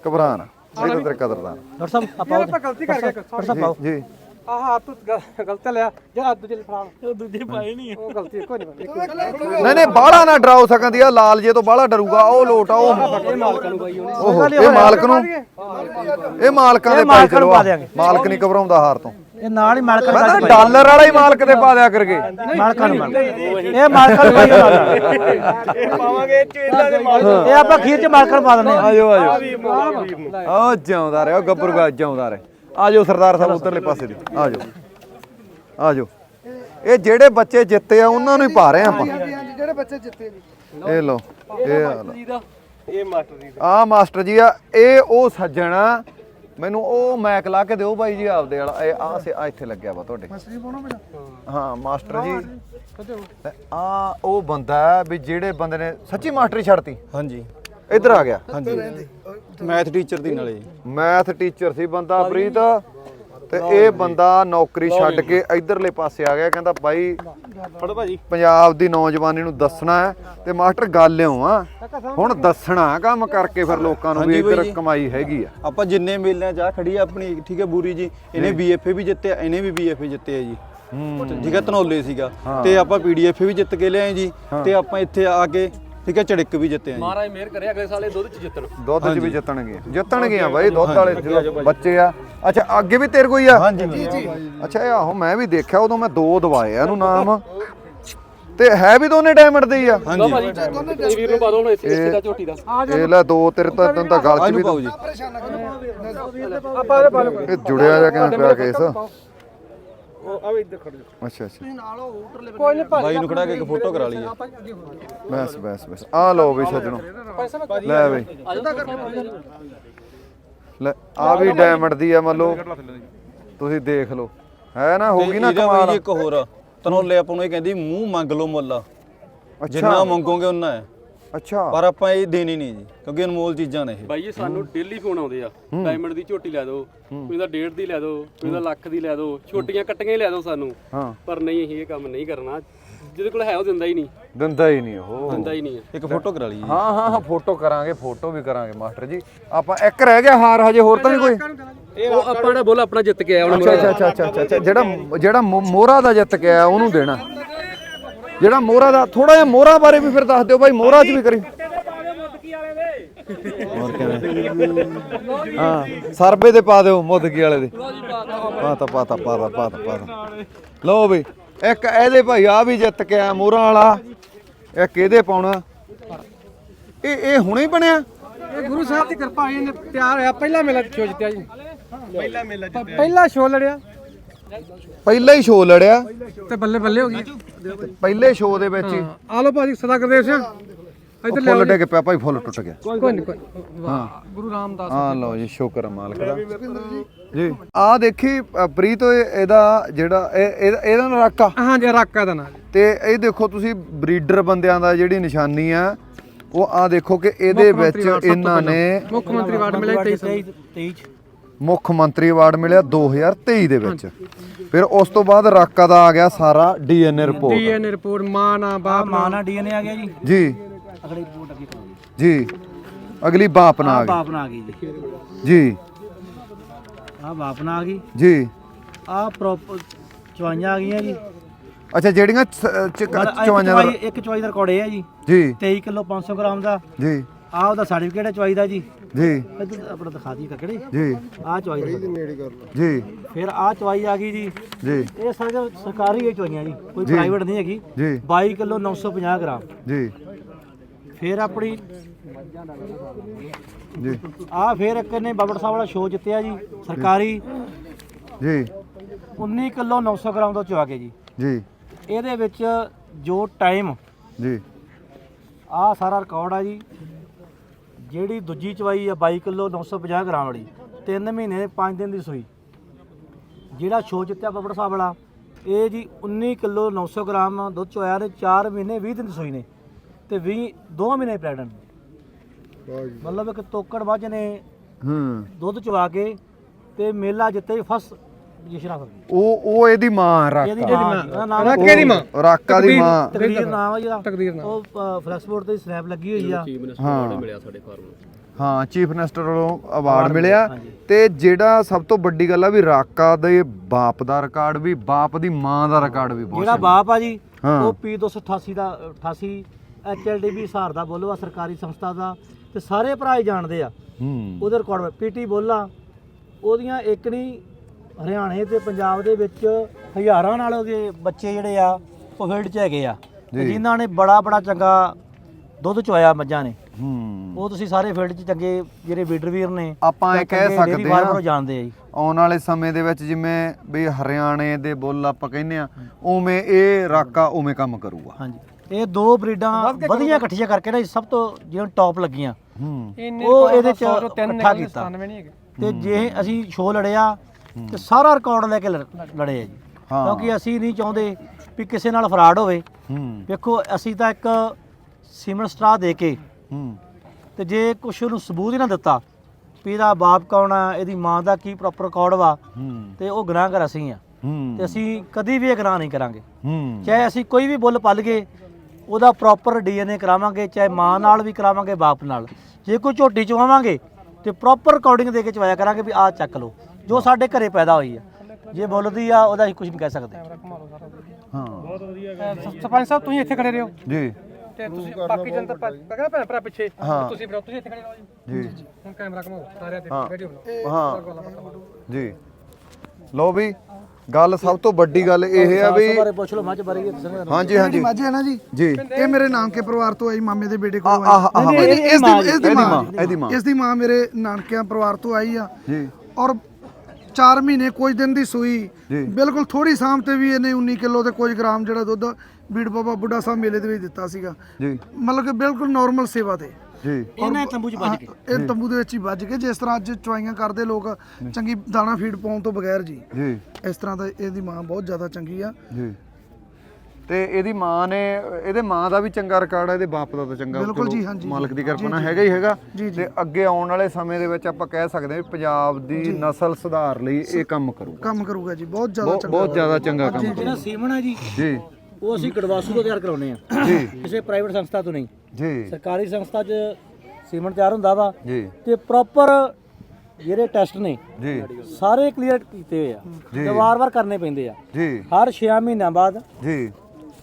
ਘਬਰਾ ਨਾ ਇਹ ਤਾਂ ਤੇਰੇ ਕਦਰਦਾਨ। ਡਾਕਟਰ ਸਾਹਿਬ ਆਪਾਂ ਗਲਤੀ ਕਰ ਗਏ ਡਾਕਟਰ ਸਾਹਿਬ ਜੀ। ਆਹ ਹੱਥ ਗਲ- ਗਲਤ ਲਿਆ। ਜਾਂ ਆ ਦੂਜੇ ਉਹ ਦੂਜੇ ਪਾਏ ਨਹੀਂ ਉਹ ਗਲਤੀ ਕੋਈ ਨਹੀਂ ਬੰਦੀ ਨਹੀਂ। ਨਹੀਂ ਬਾਹਲਾ ਨਾ ਡਰਾਓ ਸਕਦੀ ਆ ਲਾਲ ਜੇ ਤੋਂ ਬਾਹਲਾ ਡਰੂਗਾ ਉਹ ਲੋਟ ਆ ਉਹ ਇਹ ਮਾਲਕਾਂ ਨੂੰ ਬਾਈ ਉਹਨੇ। ਓਹੋ ਇਹ ਮਾਲਕ ਨੂੰ ਇਹ ਮਾਲਕਾਂ ਦੇ ਪਾਈ ਮਾਲਕਾਂ ਚਲੋ ਦਿਆਂਗੇ। ਮਾਲਕ ਨਹੀਂ ਘਬਰਾਉਂਦਾ ਹਾਰ ਤੋਂ। ਇਹ ਨਾਲ ਹੀ ਮਾਲਕਾਂ ਮੈਂ ਤਾਂ ਡਾਲਰ ਵਾਲਾ ਹੀ ਮਾਲਕ ਦੇ ਪਾ ਦਿਆ ਕਰਗੇ। ਮਾਲਕਾਂ ਨੂੰ ਮਾਲਕਾਂ ਇਹ ਮਾਲਕਾਂ ਨੂੰ ਪਾਈ ਪਾਵਾਂਗੇ ਚੇਲਾ ਦੇ ਇਹ ਆਪਾਂ ਖੀਰ ਚ ਮਾਲਕਾਂ ਨੂੰ ਪਾ ਦਿੰਦੇ ਆ ਆਜੋ ਆਜੋ। ਆ। ਜਿਉਂਦਾ ਰਹੇ ਉਹ ਗੱਭਰੂਗਾ ਜਿਉਂਦਾ ਰਹੇ। ਆਜੋ ਸਰਦਾਰ ਸਾਹਿਬ ਉਧਰਲੇ ਪਾਸੇ ਦੀ। ਆਜੋ ਆਜੋ ਇਹ ਜਿਹੜੇ ਬੱਚੇ ਜਿੱਤੇ ਆ ਉਹਨਾਂ ਨੂੰ ਹੀ ਪਾ ਰਹੇ ਆ ਆਪਾਂ। ਹਾਂਜੀ ਹਾਂਜੀ ਜਿਹੜੇ ਬੱਚੇ ਜਿੱਤੇ ਜੀ ਇਹ ਲਓ ਇਹ ਆ ਲਓ। ਆ ਮਾਸਟਰ ਜੀ ਆ ਇਹ ਉਹ ਸੱਜਣ ਆ। ਮੈਨੂੰ ਉਹ ਮੈਕ ਲਾ ਕੇ ਦਿਓ ਬਾਈ ਜੀ ਆਪਦੇ ਵਾਲਾ। ਇਹ ਆ ਸੇ ਆ ਇੱਥੇ ਲੱਗਿਆ ਵਾ ਤੁਹਾਡੇ। ਮਸਰੀ ਪਾਉਣਾ ਮੇਰਾ ਹਾਂ ਮਾਸਟਰ ਜੀ। ਆ ਉਹ ਬੰਦਾ ਹੈ ਵੀ ਜਿਹੜੇ ਬੰਦੇ ਨੇ ਸੱਚੀ ਮਾਸਟਰੀ ਛੱਡਤੀ? ਹਾਂਜੀ। ਇੱਧਰ ਆ ਗਿਆ। ਹਾਂਜੀ। ਮੈਥ ਟੀਚਰ ਦੀ ਨਾਲੇ ਜੀ ਮੈਥ ਟੀਚਰ ਸੀ ਬੰਦਾ ਪ੍ਰੀਤ ਤੇ ਇਹ ਬੰਦਾ ਨੌਕਰੀ ਛੱਡ ਕੇ ਇਧਰਲੇ ਪਾਸੇ ਆ ਗਿਆ ਕਹਿੰਦਾ ਬਾਈ ਫੜੋ ਭਾਜੀ। ਪੰਜਾਬ ਦੀ ਨੌਜਵਾਨੀ ਨੂੰ ਦੱਸਣਾ ਹੈ ਤੇ ਮਾਸਟਰ ਗੱਲ ਇਉਂ ਆ ਹੁਣ ਦੱਸਣਾ ਕੰਮ ਕਰਕੇ ਫਿਰ ਲੋਕਾਂ ਨੂੰ ਵੀ ਇੱਧਰ ਜੀ। ਕਮਾਈ ਹੈਗੀ ਆ। ਆਪਾਂ ਜਿੰਨੇ ਮੇਲਿਆਂ 'ਚ ਆ ਖੜੀ ਆ ਆਪਣੀ ਠੀਕ ਹੈ ਬੂਰੀ ਜੀ ਇਹਨੇ ਬੀਐਫਏ ਵੀ ਜਿੱਤਿਆ ਇਹਨੇ ਵੀ ਬੀਐਫਏ ਜਿੱਤਿਆ ਜੀ। ਠੀਕ ਹੈ ਧਨੌਲੇ ਸੀਗਾ। ਤੇ ਆਪਾਂ ਪੀਡੀਐਫ ਵੀ ਜਿੱਤ ਕੇ ਲਿਆਏ ਜੀ। ਤੇ ਆਪਾਂ ਇੱਥੇ ਆ ਕੇ ਠੀਕ ਹੈ ਚੜਿੱਕ ਵੀ ਜਿੱਤੇ ਆ ਜੀ। ਮਹਾਰਾਜ ਮਿਹਰ ਕਰੇ ਅਗਲੇ ਸਾਲੇ ਦੁੱਧ ਚ ਜਿੱਤਣ। ਦੁੱਧ 'ਚ ਵੀ ਜਿੱਤਣਗੇ। ਜਿੱਤਣਗੇ ਆ ਬਾਈ ਦੁੱਧ ਵਾਲੇ ਬੱਚੇ ਆ। ਅੱਛਾ ਅੱਗੇ ਵੀ ਤੇਰੇ ਕੋਈ ਆ? ਹਾਂਜੀ ਜੀ ਜੀ। ਅੱਛਾ ਇਹ ਆਹੋ ਮੈਂ ਵੀ ਦੇਖਿਆ ਉਦੋਂ ਮੈਂ ਦੋ ਦਵਾਏ ਆ ਇਹਨੂੰ ਨਾਮ। ਤੇ ਹੈ ਵੀ ਦੋਨੇ ਡਾਇਮੰਡ ਦੇ ਹੀ ਆ। ਲਓ ਭਾਜੀ ਇਹ ਵੀਰ ਨੂੰ ਪਾ ਦੋ ਹੁਣ ਇੱਥੇ ਇੱਥੇ ਦਾ ਝੋਟੀ ਦਾ। ਇਹ ਲੈ ਦੋ ਤੇਰੇ ਤਾਂ ਤੈਨੂੰ ਤਾਂ ਗਲ 'ਚ ਵੀ ਪਾਓ ਜੀ ਪਰੇਸ਼ਾਨ ਨਾ ਕਰੋ ਆਪਾਂ ਇਹਦੇ ਪਾ ਲਓ। ਇਹ ਜੁੜਿਆ ਜਾ ਕਿਵੇਂ ਪਿਆ ਕੇਸ। ਉਹ ਆਵੇ ਇੱਧਰ ਖੜ ਜਾ ਅੱਛਾ ਅੱਛਾ। ਕੋਈ ਨਹੀਂ ਬਾਈ ਨੂੰ ਖੜਾ ਕੇ ਇੱਕ ਫੋਟੋ ਕਰਾ ਲਈਏ। ਬਸ ਬਸ ਬਸ। ਆ ਲਓ ਵੀ ਸੱਜਣੋ। ਲੈ ਬਈ ਲੈ ਆ ਵੀ ਡਾਇਮੰਡ ਦੀ ਆ ਮੰਨ ਲਓ। ਤੁਸੀਂ ਦੇਖ ਲਓ। ਹੈ ਨਾ ਹੋ ਗਈ ਨਾ ਇਹਦਾ ਬਾਈ ਜੀ ਕਮਾਲ ਇੱਕ ਹੋਰ ਧਨੌਲੇ ਆਪਾਂ ਨੂੰ ਇਹ ਕਹਿੰਦੀ ਮੂੰਹ ਮੰਗ ਲਓ ਮੁੱਲ। ਜਿੰਨਾ ਮੰਗੋਗੇ ਉਨਾ ਹੈ। ਅੱਛਾ। ਪਰ ਆਪਾਂ ਇਹ ਦੇਣੀ ਨਹੀਂ ਜੀ ਕਿਉਂਕਿ ਅਨਮੋਲ ਚੀਜ਼ਾਂ ਨੇ ਇਹ। ਬਾਈ ਜੀ ਸਾਨੂੰ ਡੇਲੀ ਫੋਨ ਆਉਂਦੇ ਆ। ਡਾਇਮੰਡ ਦੀ ਝੋਟੀ ਲੈ ਦਿਓ ਕੋਈ ਦਾ ਡੇਢ ਦੀ ਲੈ ਦਿਓ ਕੋਈ ਦਾ ਲੱਖ ਦੀ ਲੈ ਦਿਓ ਛੋਟੀਆਂ ਕੱਟੀਆਂ ਹੀ ਲੈ ਦਿਓ ਸਾਨੂੰ। ਹਾਂ। ਪਰ ਨਹੀਂ ਅਸੀਂ ਇਹ ਕੰਮ ਨਹੀਂ ਕਰਨਾ। ਜਿਹਦੇ ਕੋਲ ਹੈ ਉਹ ਦਿੰਦਾ ਹੀ ਨਹੀਂ। ਦਿੰਦਾ ਹੀ ਨਹੀਂ ਉਹ। ਦਿੰਦਾ ਹੀ ਨਹੀਂ। ਇੱਕ ਫੋਟੋ ਕਰਾ ਲਈਏ। ਹਾਂ ਹਾਂ ਹਾਂ ਫੋਟੋ ਕਰਾਂਗੇ ਫੋਟੋ ਵੀ ਕਰਾਂਗੇ ਮਾਸਟਰ ਜੀ। ਆਪਾਂ ਇੱਕ ਰਹਿ ਗਿਆ ਹਾਰ ਹਜੇ ਹੋਰ ਤਾਂ ਨਹੀਂ ਕੋਈ? ਉਹ ਆਪਾਂ ਜਿਹੜਾ ਬੋਲ ਆਪਣਾ ਜਿੱਤ ਕੇ ਆਇਆ ਹੁਣ ਅੱਛਾ ਅੱਛਾ ਅੱਛਾ ਅੱਛਾ ਜਿਹੜਾ ਜਿਹੜਾ ਮੋਹਰਾ ਦਾ ਜਿੱਤ ਕੇ ਆਇਆ ਉਹਨੂੰ ਦੇਣਾ। ਜਿਹੜਾ ਮੋਹਰਾ ਦਾ ਥੋੜਾ ਜਿਹਾ ਮੋਹਰਾ ਬਾਰੇ ਵੀ ਫਿਰ ਦੱਸ ਦਿਓ ਬਾਈ ਮੋਹਰਾ 'ਚ ਵੀ ਕਰੀ। ਹੋਰ ਕਿਵੇਂ? ਹਾਂ ਸਰਬੇ ਦੇ ਪਾ ਦਿਓ ਮੁੱਦਕੀ ਵਾਲੇ ਦੇ। ਪਾਤਾ ਪਾਤਾ ਪਾਤਾ ਪਾਤਾ ਪਾਤਾ। ਲਓ ਬਈ ਇੱਕ ਇਹਦੇ ਭਾਈ ਆ ਵੀ ਜਿੱਤ ਕੇ ਆਇਆ ਮੋਹਰਾ ਵਾਲਾ। ਇੱਕ ਇਹਦੇ ਪਾਉਣਾ। ਇਹ ਇਹ ਹੁਣੇ ਹੀ ਬਣਿਆ? ਇਹ ਗੁਰੂ ਸਾਹਿਬ ਦੀ ਕਿਰਪਾ ਹੋਈ ਇਹਨੇ ਤਿਆਰ ਹੋਇਆ ਪਹਿਲਾ ਮੇਲਾ ਜਿੱਤਿਆ ਜੀ। ਪਹਿਲਾ ਮੇਲਾ ਜਿੱਤਿਆ ਪਹਿਲਾ ਸ਼ੋ ਲੜਿਆ। ਪਹਿਲਾ ਹੀ ਸ਼ੋਅ ਲੜਿਆ। ਤੇ ਬੱਲੇ ਬੱਲੇ ਹੋ ਗਈ। ਪਹਿਲੇ ਸ਼ੋਅ ਦੇ ਵਿੱਚ ਹੀ। ਆ ਲੋ ਭਾਜੀ ਸਦਾ ਗੁਰਦੇਵ ਸਿੰਘ ਉਹ ਫੁੱਲ ਡਿੱਗ ਪਿਆ ਭਾਈ ਫੁੱਲ ਟੁੱਟ ਗਿਆ। ਕੋਈ ਨਹੀਂ ਕੋਈ ਵਾਹ ਗੁਰੂ ਰਾਮਦਾਸ ਆ ਲਓ ਜੀ ਸ਼ੁਕਰ ਹੈ ਮਾਲਕ ਦਾ। ਜੀ। ਆ ਦੇਖੀ ਪ੍ਰੀਤ ਇਹਦਾ ਜਿਹੜਾ ਇਹ- ਇਹਦਾ ਨਾਂ ਰਾਕਾ। ਹਾਂ ਜੀ ਰਾਕਾ ਦਾ ਨਾਮ ਤੇ ਇਹ ਦੇਖੋ ਤੁਸੀਂ ਬਰੀਡਰ ਬੰਦਿਆਂ ਦਾ ਜਿਹੜੀ ਨਿਸ਼ਾਨੀ ਆ ਉਹ ਆ ਦੇਖੋ ਕਿ ਇਹਦੇ ਵਿੱਚ ਇਹਨਾਂ ਨੇ ਮੁੱਖ ਮੰਤਰੀ ਵਾਰਡ ਮਿਲਿਆ 23 23 ਮੁੱਖ ਮੰਤਰੀ ਅਵਾਰਡ ਮਿਲਿਆ 2023 ਦੇ ਵਿੱਚ। ਫਿਰ ਉਸ ਤੋਂ ਬਾਅਦ ਰਾਕਾ ਦਾ ਆ ਗਿਆ ਸਾਰਾ ਡੀਐਨਏ ਰਿਪੋਰਟ। ਡੀਐਨਏ ਰਿਪੋਰਟ ਮਾਂ ਨਾ ਬਾਪ ਮਾਂ ਨਾਲ। ਡੀਐਨਏ ਆ ਗਿਆ ਜੀ। ਜੀ। ਅਗਲੀ ਰਿਪੋਰਟ ਅੱਗੇ ਕਰੋ ਜੀ। ਅਗਲੀ ਬਾਪ ਨਾ ਆ ਬਾਪ ਨਾਲ ਆ ਗਈ ਜੀ। ਜੀ। ਆ ਬਾਪ ਨਾਲ ਆ ਗਈ। ਜੀ। ਆ ਪ੍ਰੋਪਰ ਚਵਾਈਆਂ ਆ ਗਈਆਂ ਜੀ। ਅੱਛਾ ਜਿਹੜੀਆਂ ਚ- ਚ- ਇੱਕ ਚਵਾਈਆਂ ਦਾ ਚਵਾਈ ਇੱਕ ਚਵਾਈ ਦਾ ਰਿਕਾਰਡ ਇਹ ਹੈ ਜੀ। ਜੀ। 23 ਕਿਲੋ 500 ਗ੍ਰਾਮ ਦਾ। ਜੀ। ਆ ਉਹਦਾ ਸਰਟੀਫਿਕੇਟ ਹੈ ਚਵਾਈ ਦਾ ਜੀ। ਜੀ। ਇੱਧਰ ਆਪਣਾ ਦਿਖਾ ਦੀ ਕੱਕੜੇ। ਜੀ। ਆ ਚਵਾਈ ਦਾ ਜੀ। ਫਿਰ ਆ ਚਵਾਈ ਆ ਗਈ ਜੀ। ਜੀ। ਇਹ ਸਾਰੇ ਸਰਕਾਰੀ ਇਹ ਚਵਾਈਆਂ ਜੀ ਕੋਈ ਪ੍ਰਾਈਵੇਟ ਨਹੀਂ ਹੈਗੀ। ਜੀ। 22 ਕਿਲੋ 950 ਗ੍ਰਾਮ। ਜੀ। ਫਿਰ ਆਪਣੀ ਜੀ। ਆ ਫਿਰ ਇੱਕ ਨੇ ਬਾਬੜ ਸਾਹਿਬ ਵਾਲਾ ਸ਼ੋਅ ਜਿੱਤਿਆ ਜੀ ਸਰਕਾਰੀ। ਜੀ। 19 ਕਿਲੋ 900 ਗ੍ਰਾਮ ਦਾ ਚਵਾ ਕੇ ਜੀ। ਜੀ। ਇਹਦੇ ਵਿੱਚ ਜੋ ਟਾਈਮ ਜੀ। ਆ ਸਾਰਾ ਰਿਕਾਰਡ ਆ ਜੀ। ਜਿਹੜੀ ਦੂਜੀ ਚਵਾਈ ਆ 22 ਕਿਲੋ 950 ਗ੍ਰਾਮ ਵਾਲੀ 3 ਮਹੀਨੇ 5 ਦਿਨ ਦੀ ਸੂਈ। ਜਿਹੜਾ ਸ਼ੋਅ ਜਿੱਤਿਆ ਬੱਬੜ ਸਾਹਿਬ ਵਾਲਾ ਇਹ ਜੀ 19 ਕਿਲੋ 900 ਗ੍ਰਾਮ ਦੁੱਧ ਚੋਇਆ ਨੇ 4 ਮਹੀਨੇ 20 ਦਿਨ ਦੀ ਸੂਈ ਨੇ ਤੇ 20 2 ਮਹੀਨੇ ਪ੍ਰੈਗਨੈਂਟ ਮਤਲਬ ਇੱਕ ਤੋਕੜ ਵੱਜ ਨੇ ਹੂੰ। ਦੁੱਧ ਚਵਾ ਕੇ ਤੇ ਮੇਲਾ ਜਿੱਤੇ ਫਸਟ ਉਹ ਉਹ ਇਹਦੀ ਮਾਂ ਇਹਦੀ ਰਾਕਾ ਮਾਂ ਉਹਦਾ ਨਾਮ ਰਾਕੇ ਦੀ ਮਾਂ? ਰਾਕਾ ਦੀ ਮਾਂ। ਤਕਦੀਰ ਨਾਮ ਆ ਜਿਹਦਾ ਤਕਦੀਰ ਨਾਮ। ਉਹ ਫਲੈਕਸਬੋਰਡ ਤੇ ਸਨੈਪ ਲੱਗੀ ਹੋਈ ਆ। ਹਾਂ। ਮਿਲਿਆ ਸਾਡੇ ਫਾਰਮ ਨੂੰ। ਹਾਂ ਚੀਫ ਮਿਨਿਸਟਰ ਵੱਲੋਂ ਅਵਾਰਡ ਮਿਲਿਆ। ਤੇ ਜਿਹੜਾ ਸਭ ਤੋਂ ਵੱਡੀ ਗੱਲ ਆ ਵੀ ਰਾਕਾ ਦੇ ਬਾਪ ਦਾ ਰਿਕਾਰਡ ਵੀ ਬਾਪ ਦੀ ਮਾਂ ਦਾ ਰਿਕਾਰਡ ਵੀ ਬਹੁਤ ਜਿਹੜਾ ਬਾਪ ਆ ਜੀ ਹਾਂ। ਉਹ P288 ਦਾ 88 HLDB ਹਿਸਾਰ ਦਾ ਬੋਲਵਾ ਸਰਕਾਰੀ ਸੰਸਥਾ ਦਾ। ਤੇ ਸਾਰੇ ਭਰਾ ਹੀ ਜਾਣਦੇ ਆ। ਹੂੰ। ਉਹਦੇ ਰਿਕਾਰਡ ਪੀਟੀ ਬੋਲਾ ਉਹਦੀਆਂ ਇੱਕ ਨਹੀਂ ਹਰਿਆਣੇ ਤੇ ਪੰਜਾਬ ਦੇ ਵਿੱਚ ਹਜ਼ਾਰਾਂ ਨਾਲ ਉਹਦੇ ਬੱਚੇ ਜਿਹੜੇ ਆ ਉਹ ਫੀਲਡ 'ਚ ਹੈਗੇ ਆ। ਤੇ ਜਿਨ੍ਹਾਂ ਨੇ ਬੜਾ ਬੜਾ ਚੰਗਾ ਦੁੱਧ ਚੋਇਆ ਮੱਝਾਂ ਨੇ। ਹੂੰ। ਉਹ ਤੁਸੀਂ ਸਾਰੇ ਫੀਲਡ 'ਚ ਚੰਗੇ ਜਿਹੜੇ ਵੀਡਰ ਵੀਰ ਨੇ ਆਪਾਂ ਇਹ ਕਹਿ ਸਕਦੇ ਉਹ ਜਾਣਦੇ ਆ ਜੀ। ਆਉਣ ਵਾਲੇ ਸਮੇਂ ਦੇ ਵਿੱਚ ਜਿਵੇਂ ਵੀ ਹਰਿਆਣੇ ਦੇ ਬੁੱਲ ਆਪਾਂ ਕਹਿੰਦੇ ਆ ਉਵੇਂ ਇਹ ਰਾਕਾ ਉਵੇਂ ਕੰਮ ਕਰੂਗਾ। ਹਾਂਜੀ। ਇਹ ਦੋ ਬਰੀਡਾਂ ਵਧੀਆ ਇਕੱਠੀਆਂ ਕਰਕੇ ਨਾ ਸਭ ਤੋਂ ਜਿਹੜੀਆਂ ਟੌਪ ਲੱਗੀਆਂ। ਹੂੰ। ਉਹ ਇਹਦੇ ਚ ਸੌ ਚੋਂ ਤਿੰਨ ਇਕੱਠਾ ਨਿਕਲੇ, ਕੀਤਾ। 97 ਨਹੀਂ ਹੈਗੇ। ਤੇ ਜੇ ਅਸੀਂ ਸ਼ੋਅ ਲੜਿਆ ਤੇ ਸਾਰਾ ਰਿਕਾਰਡ ਲੈ ਕੇ ਲੜ- ਲੜੇ ਆ ਜੀ। ਹਾਂ। ਕਿਉਂਕਿ ਅਸੀਂ ਨਹੀਂ ਚਾਹੁੰਦੇ ਵੀ ਕਿਸੇ ਨਾਲ ਫਰਾਡ ਹੋਵੇ। ਹੂੰ। ਵੇਖੋ ਅਸੀਂ ਤਾਂ ਇੱਕ ਸੀਮਨ ਸਟਰਾ ਦੇ ਕੇ ਹੂੰ। ਤੇ ਜੇ ਕੁਛ ਨੂੰ ਸਬੂਤ ਹੀ ਨਾ ਦਿੱਤਾ ਵੀ ਇਹਦਾ ਬਾਪ ਕੌਣ ਆ ਇਹਦੀ ਮਾਂ ਦਾ ਕੀ ਪ੍ਰੋਪਰ ਰਿਕਾਰਡ ਵਾ ਹੂੰ। ਤੇ ਉਹ ਗੁਨਾਹਗਰ ਅਸੀਂ ਆ। ਹੂੰ। ਤੇ ਅਸੀਂ ਕਦੀ ਵੀ ਇਹ ਗੁਨਾਹ ਨਹੀਂ ਕਰਾਂਗੇ। ਹੂੰ। ਚਾਹੇ ਅਸੀਂ ਕੋਈ ਵੀ ਬੁੱਲ ਪਲ ਗਏ ਉਹਦਾ ਪ੍ਰੋਪਰ ਡੀਐਨਏ ਕਰਾਵਾਂਗੇ ਚਾਹੇ ਮਾਂ ਨਾਲ ਵੀ ਕਰਾਵਾਂਗੇ ਬਾਪ ਨਾਲ। ਜੇ ਕੋਈ ਝੋਟੀ ਚਵਾਵਾਂਗੇ ਤੇ ਪ੍ਰੋਪਰ ਰਿਕਾਰਡਿੰਗ ਦੇ ਕੇ ਚਵਾਇਆ ਕਰਾਂਗੇ ਵੀ ਆਹ ਚੱਕ ਲਓ। ਜੋ ਸਾਡੇ ਘਰੇ ਪੈਦਾ ਹੋਈ ਆ। ਜੇ ਬੁੱਲਦੀ ਆ ਉਹਦਾ ਅਸੀਂ ਕੁਝ ਨਹੀਂ ਕਹਿ ਸਕਦੇ। ਹਾਂ। ਸਰਪੰਚ ਸਾਹਿਬ ਤੁਸੀਂ ਇੱਥੇ ਖੜੇ ਰਹੋ। ਜੀ। ਤੇ ਤੁਸੀਂ ਬਾਕੀ ਜਨਤਾ ਪਕੜਾ ਭੈਣ ਭਰਾ ਪਿੱਛੇ? ਹਾਂ। ਤੁਸੀਂ ਫਿਰ ਤੁਸੀਂ ਇੱਥੇ ਖੜੇ ਰਹੋ ਜੀ। ਜੀ। ਹੁਣ ਕੈਮਰਾ ਘਮਾਓ ਸਾਰਿਆਂ ਤੇ ਵੀਡੀਓ ਬਣਾਓ। ਹਾਂ। ਜੀ। ਲੋ ਵੀ ਗੱਲ ਸਭ ਤੋਂ ਵੱਡੀ ਗੱਲ ਇਹ ਆ ਵੀ ਬਾਰੇ ਪੁੱਛ ਲਓ ਮੱਝ ਬਾਰੇ ਕੀ ਦੱਸਣਗੇ। ਤੁਹਾਨੂੰ। ਹਾਂਜੀ ਹਾਂਜੀ ਮੱਝ ਹੈ ਨਾ ਜੀ ਜੀ। ਇਹ ਮੇਰੇ ਨਾਨਕੇ ਪਰਿਵਾਰ ਤੋਂ ਆਈ ਮਾਮੇ ਦੇ ਬੇਟੇ ਕੋਲ ਆਈ। ਇਸ ਮਾਂ ਦੀ ਮਾਂ। ਇਸ ਦੀ ਮਾਂ ਮੇਰੇ ਨਾਨਕਿਆਂ ਪਰਿਵਾਰ ਤੋਂ ਆਈ ਆ। ਜੀ। ਔਰ 4 ਮਹੀਨੇ ਕੁਝ ਦਿਨ ਦੀ ਸੂਈ। ਬਿਲਕੁਲ ਥੋੜੀ ਸਾਮ ਤੇ ਵੀ ਇਹਨੇ 19 ਕਿਲੋ ਤੇ ਕੁਝ ਗ੍ਰਾਮ ਜਿਹੜਾ ਦੁੱਧ ਬੀੜ ਬਾਬਾ ਬੁੱਢਾ ਸਾਹਿਬ ਮੇਲੇ ਦੇ ਵਿੱਚ ਦਿੱਤਾ ਸੀਗਾ। ਜੀ। ਮਤਲਬ ਕਿ ਬਿਲਕੁਲ ਨਾਰਮਲ ਸੇਵਾ ਤੇ। ਜੀ। ਇਹਨਾਂ ਤੰਬੂ ਚ ਵੱਜ ਕੇ ਇਹ ਤੰਬੂ ਦੇ ਵਿੱਚ ਹੀ ਵੱਜ ਕੇ ਜਿਸ ਤਰ੍ਹਾਂ ਅੱਜ ਚੁਆਈਆਂ ਕਰਦੇ ਲੋਕ ਚੰਗੀ ਦਾਣਾ ਫੀਡ ਪਾਉਣ ਤੋਂ ਬਗੈਰ ਜੀ। ਜੀ। ਇਸ ਤਰ੍ਹਾਂ ਦਾ ਇਹਦੀ ਮਾਂ ਬਹੁਤ ਜ਼ਿਆਦਾ ਚੰਗੀ ਆ। ਜੀ। ਤੇ ਇਹਦੀ ਮਾਂ ਨੇ ਇਹਦੇ ਮਾਂ ਦਾ ਵੀ ਚੰਗਾ ਰਿਕਾਰਡ ਹੈ ਇਹਦੇ ਬਾਪ ਦਾ ਤਾਂ ਚੰਗਾ ਬਿਲਕੁਲ ਜੀ, ਹਾਂਜੀ, ਮਾਲਕ ਦੀ ਕਿਰਪਾ ਨਾਲ ਹੈਗਾ ਹੀ ਹੈਗਾ। ਤੇ ਅੱਗੇ ਆਉਣ ਵਾਲੇ ਸਮੇਂ ਦੇ ਵਿੱਚ ਆਪਾਂ ਕਹਿ ਸਕਦੇ ਹਾਂ ਪੰਜਾਬ ਦੀ ਨਸਲ ਸੁਧਾਰ ਲਈ ਇਹ ਕੰਮ ਕਰੂਗਾ। ਕੰਮ ਕਰੂਗਾ ਜੀ ਬਹੁਤ ਜ਼ਿਆਦਾ ਚੰਗਾ ਬਹੁਤ ਜ਼ਿਆਦਾ ਚੰਗਾ ਕੰਮ ਜਿਹੜਾ ਸੀਮਨ ਹੈ ਜੀ ਜੀ। ਉਹ ਅਸੀਂ ਗੜਵਾਸੂ ਤੋਂ ਤਿਆਰ ਕਰਾਉਨੇ ਆ ਜੀ। ਕਿਸੇ ਪ੍ਰਾਈਵੇਟ ਸੰਸਥਾ ਤੋਂ ਨਹੀਂ। ਜੀ। ਸਰਕਾਰੀ ਸੰਸਥਾ 'ਚ ਸੀਮਨ ਤਿਆਰ ਹੁੰਦਾ ਵਾ ਜੀ। ਤੇ ਪ੍ਰੋਪਰ ਜਿਹੜੇ ਟੈਸਟ ਨੇ ਜੀ। ਸਾਰੇ ਕਲੀਅਰ ਕੀਤੇ ਹੋਏ ਆ। ਤੇ ਵਾਰ-ਵਾਰ ਕਰਨੇ ਪੈਂਦੇ ਆ। ਜੀ। ਹਰ 6 ਮਹੀਨਿਆਂ ਬਾਅਦ ਜੀ।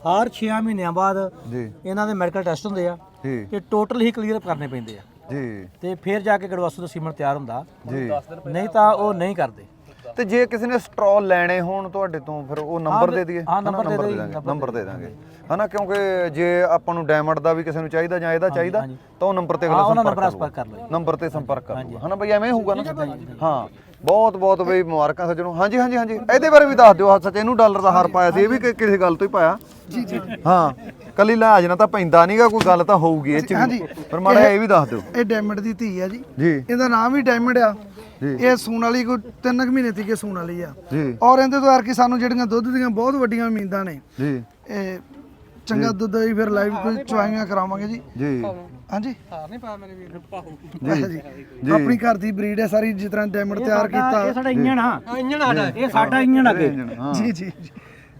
ਹਰ 6 ਮਹੀਨਿਆਂ ਬਾਅਦ ਜੀ। ਇਹਨਾਂ ਦੇ ਮੈਡੀਕਲ ਟੈਸਟ ਹੁੰਦੇ ਆ ਜੀ। ਤੇ ਟੋਟਲ ਹੀ ਕਲੀਅਰ ਕਰਨੇ ਪੈਂਦੇ ਆ। ਜੀ। ਤੇ ਫਿਰ ਜਾ ਕੇ ਗੜਵਾਸੂ ਦਾ ਸੀਮਨ ਤਿਆਰ ਹੁੰਦਾ। ਜੀ। ਨਹੀਂ ਤਾਂ ਉਹ ਨਹੀਂ ਕਰਦੇ। ਤੇ ਜੇ ਕਿਸੇ ਨੇ ਸਟ੍ਰੋ ਲੈਣੇ ਹੋਣ ਤੁਹਾਡੇ ਤੋਂ ਫਿਰ ਉਹ ਨੰਬਰ ਦੇ ਦਈਏ। ਹਾਂ, ਨੰਬਰ ਦੇ ਦੇਈਏ, ਦਾਂਗੇ ਨੰਬਰ ਦੇ ਦਾਂਗੇ। ਹਨਾ ਕਿਉਂਕਿ ਜੇ ਆਪਾਂ ਨੂੰ ਡਾਇਮੰਡ ਦਾ ਵੀ ਕਿਸੇ ਨੂੰ ਚਾਹੀਦਾ ਜਾਂ ਇਹਦਾ ਚਾਹੀਦਾ ਤਾਂ ਉਹ ਨੰਬਰ ਤੇ ਅਗਲਾ ਸੰਪਰਕ ਕਰ ਲਓ ਨੰਬਰ ਤੇ ਸੰਪਰਕ ਕਰ ਲੂਗਾ ਹਨਾ ਬਈ ਐਵੇਂ ਹੋਊਗਾ ਨਾ। ਹਾਂ। ਬਹੁਤ ਬਹੁਤ ਬਈ ਮੁਬਾਰਕਾਂ ਸੱਜਣੋ। ਹਾਂਜੀ ਹਾਂਜੀ ਹਾਂਜੀ। ਇਹਦੇ ਬਾਰੇ ਵੀ ਦੱਸ ਦਿਓ। ਸੱਚ ਇਹਨੂੰ ਡਾਲਰ ਦਾ ਹਾਰ ਪਾਇਆ ਸੀ। ਇਹ ਵੀ ਕਿ- ਕਿਸੇ ਗੱਲ ਤੋਂ ਹੀ ਪਾਇਆ। ਜੀ ਜੀ ਹਾਂ। ਕੱਲੀ ਲਿਹਾਜ਼ ਨਾਲ ਤਾਂ ਪੈਂਦਾ ਨਹੀਂਗਾ ਕੋਈ ਗੱਲ ਤਾਂ ਹੋਊਗੀ ਇਹ ਚ ਹਾਂਜੀ। ਵੀ ਪਰ ਮਾੜਾ ਜਿਹਾ ਇਹ ਵੀ ਦੱਸ ਦਿਓ। ਇਹ ਡਾਇਮੰਡ ਦੀ ਧੀ ਆ ਜੀ। ਜੀ। ਇਹਦਾ ਨਾਮ ਵੀ ਡਾਇਮੰਡ ਆ। ਜੀ। ਇਹ ਸੂਣ ਵਾਲੀ ਕੋਈ 3 ਮਹੀਨੇ ਤੀਕੇ ਸੂਣ ਵਾਲੀ ਆ। ਜੀ। ਔਰ ਇਹਦੇ ਤੋਂ ਯਾਰ ਕਿ ਸਾਨੂੰ ਜਿਹੜੀਆਂ ਦੁੱਧ ਦੀਆਂ ਬਹੁਤ ਵੱਡੀਆਂ ਉਮੀਦਾਂ ਨੇ। ਜੀ। ਇਹ ਚੰਗਾ ਦੁੱਧ ਹੀ ਫਿਰ ਲਾਈਵ ਕੋਈ ਚੁਆਈਆਂ ਕਰਾਵਾਂਗੇ ਜੀ। ਜੀ। ਹਾਂਜੀ? ਹਾਰ ਨਹੀਂ ਪਾਇਆ ਮੇਰੇ ਵੀਰ। ਜੀ ਜੀ। ਆਪਣੀ ਘਰ ਦੀ ਬਰੀਡ ਹੈ ਸਾਰੀ ਜਿਸ ਤਰ੍ਹਾਂ ਡਾਇਮੰਡ ਤਿਆਰ ਇਹ ਕੀਤਾ। ਸਾਡਾ ਇੰਜਣ ਆ। ਆ ਇੰਜਣ ਆਡਾ ਇਹ ਸਾਡਾ ਇੰਜਣ ਜੀ ਜੀ ਜੀ।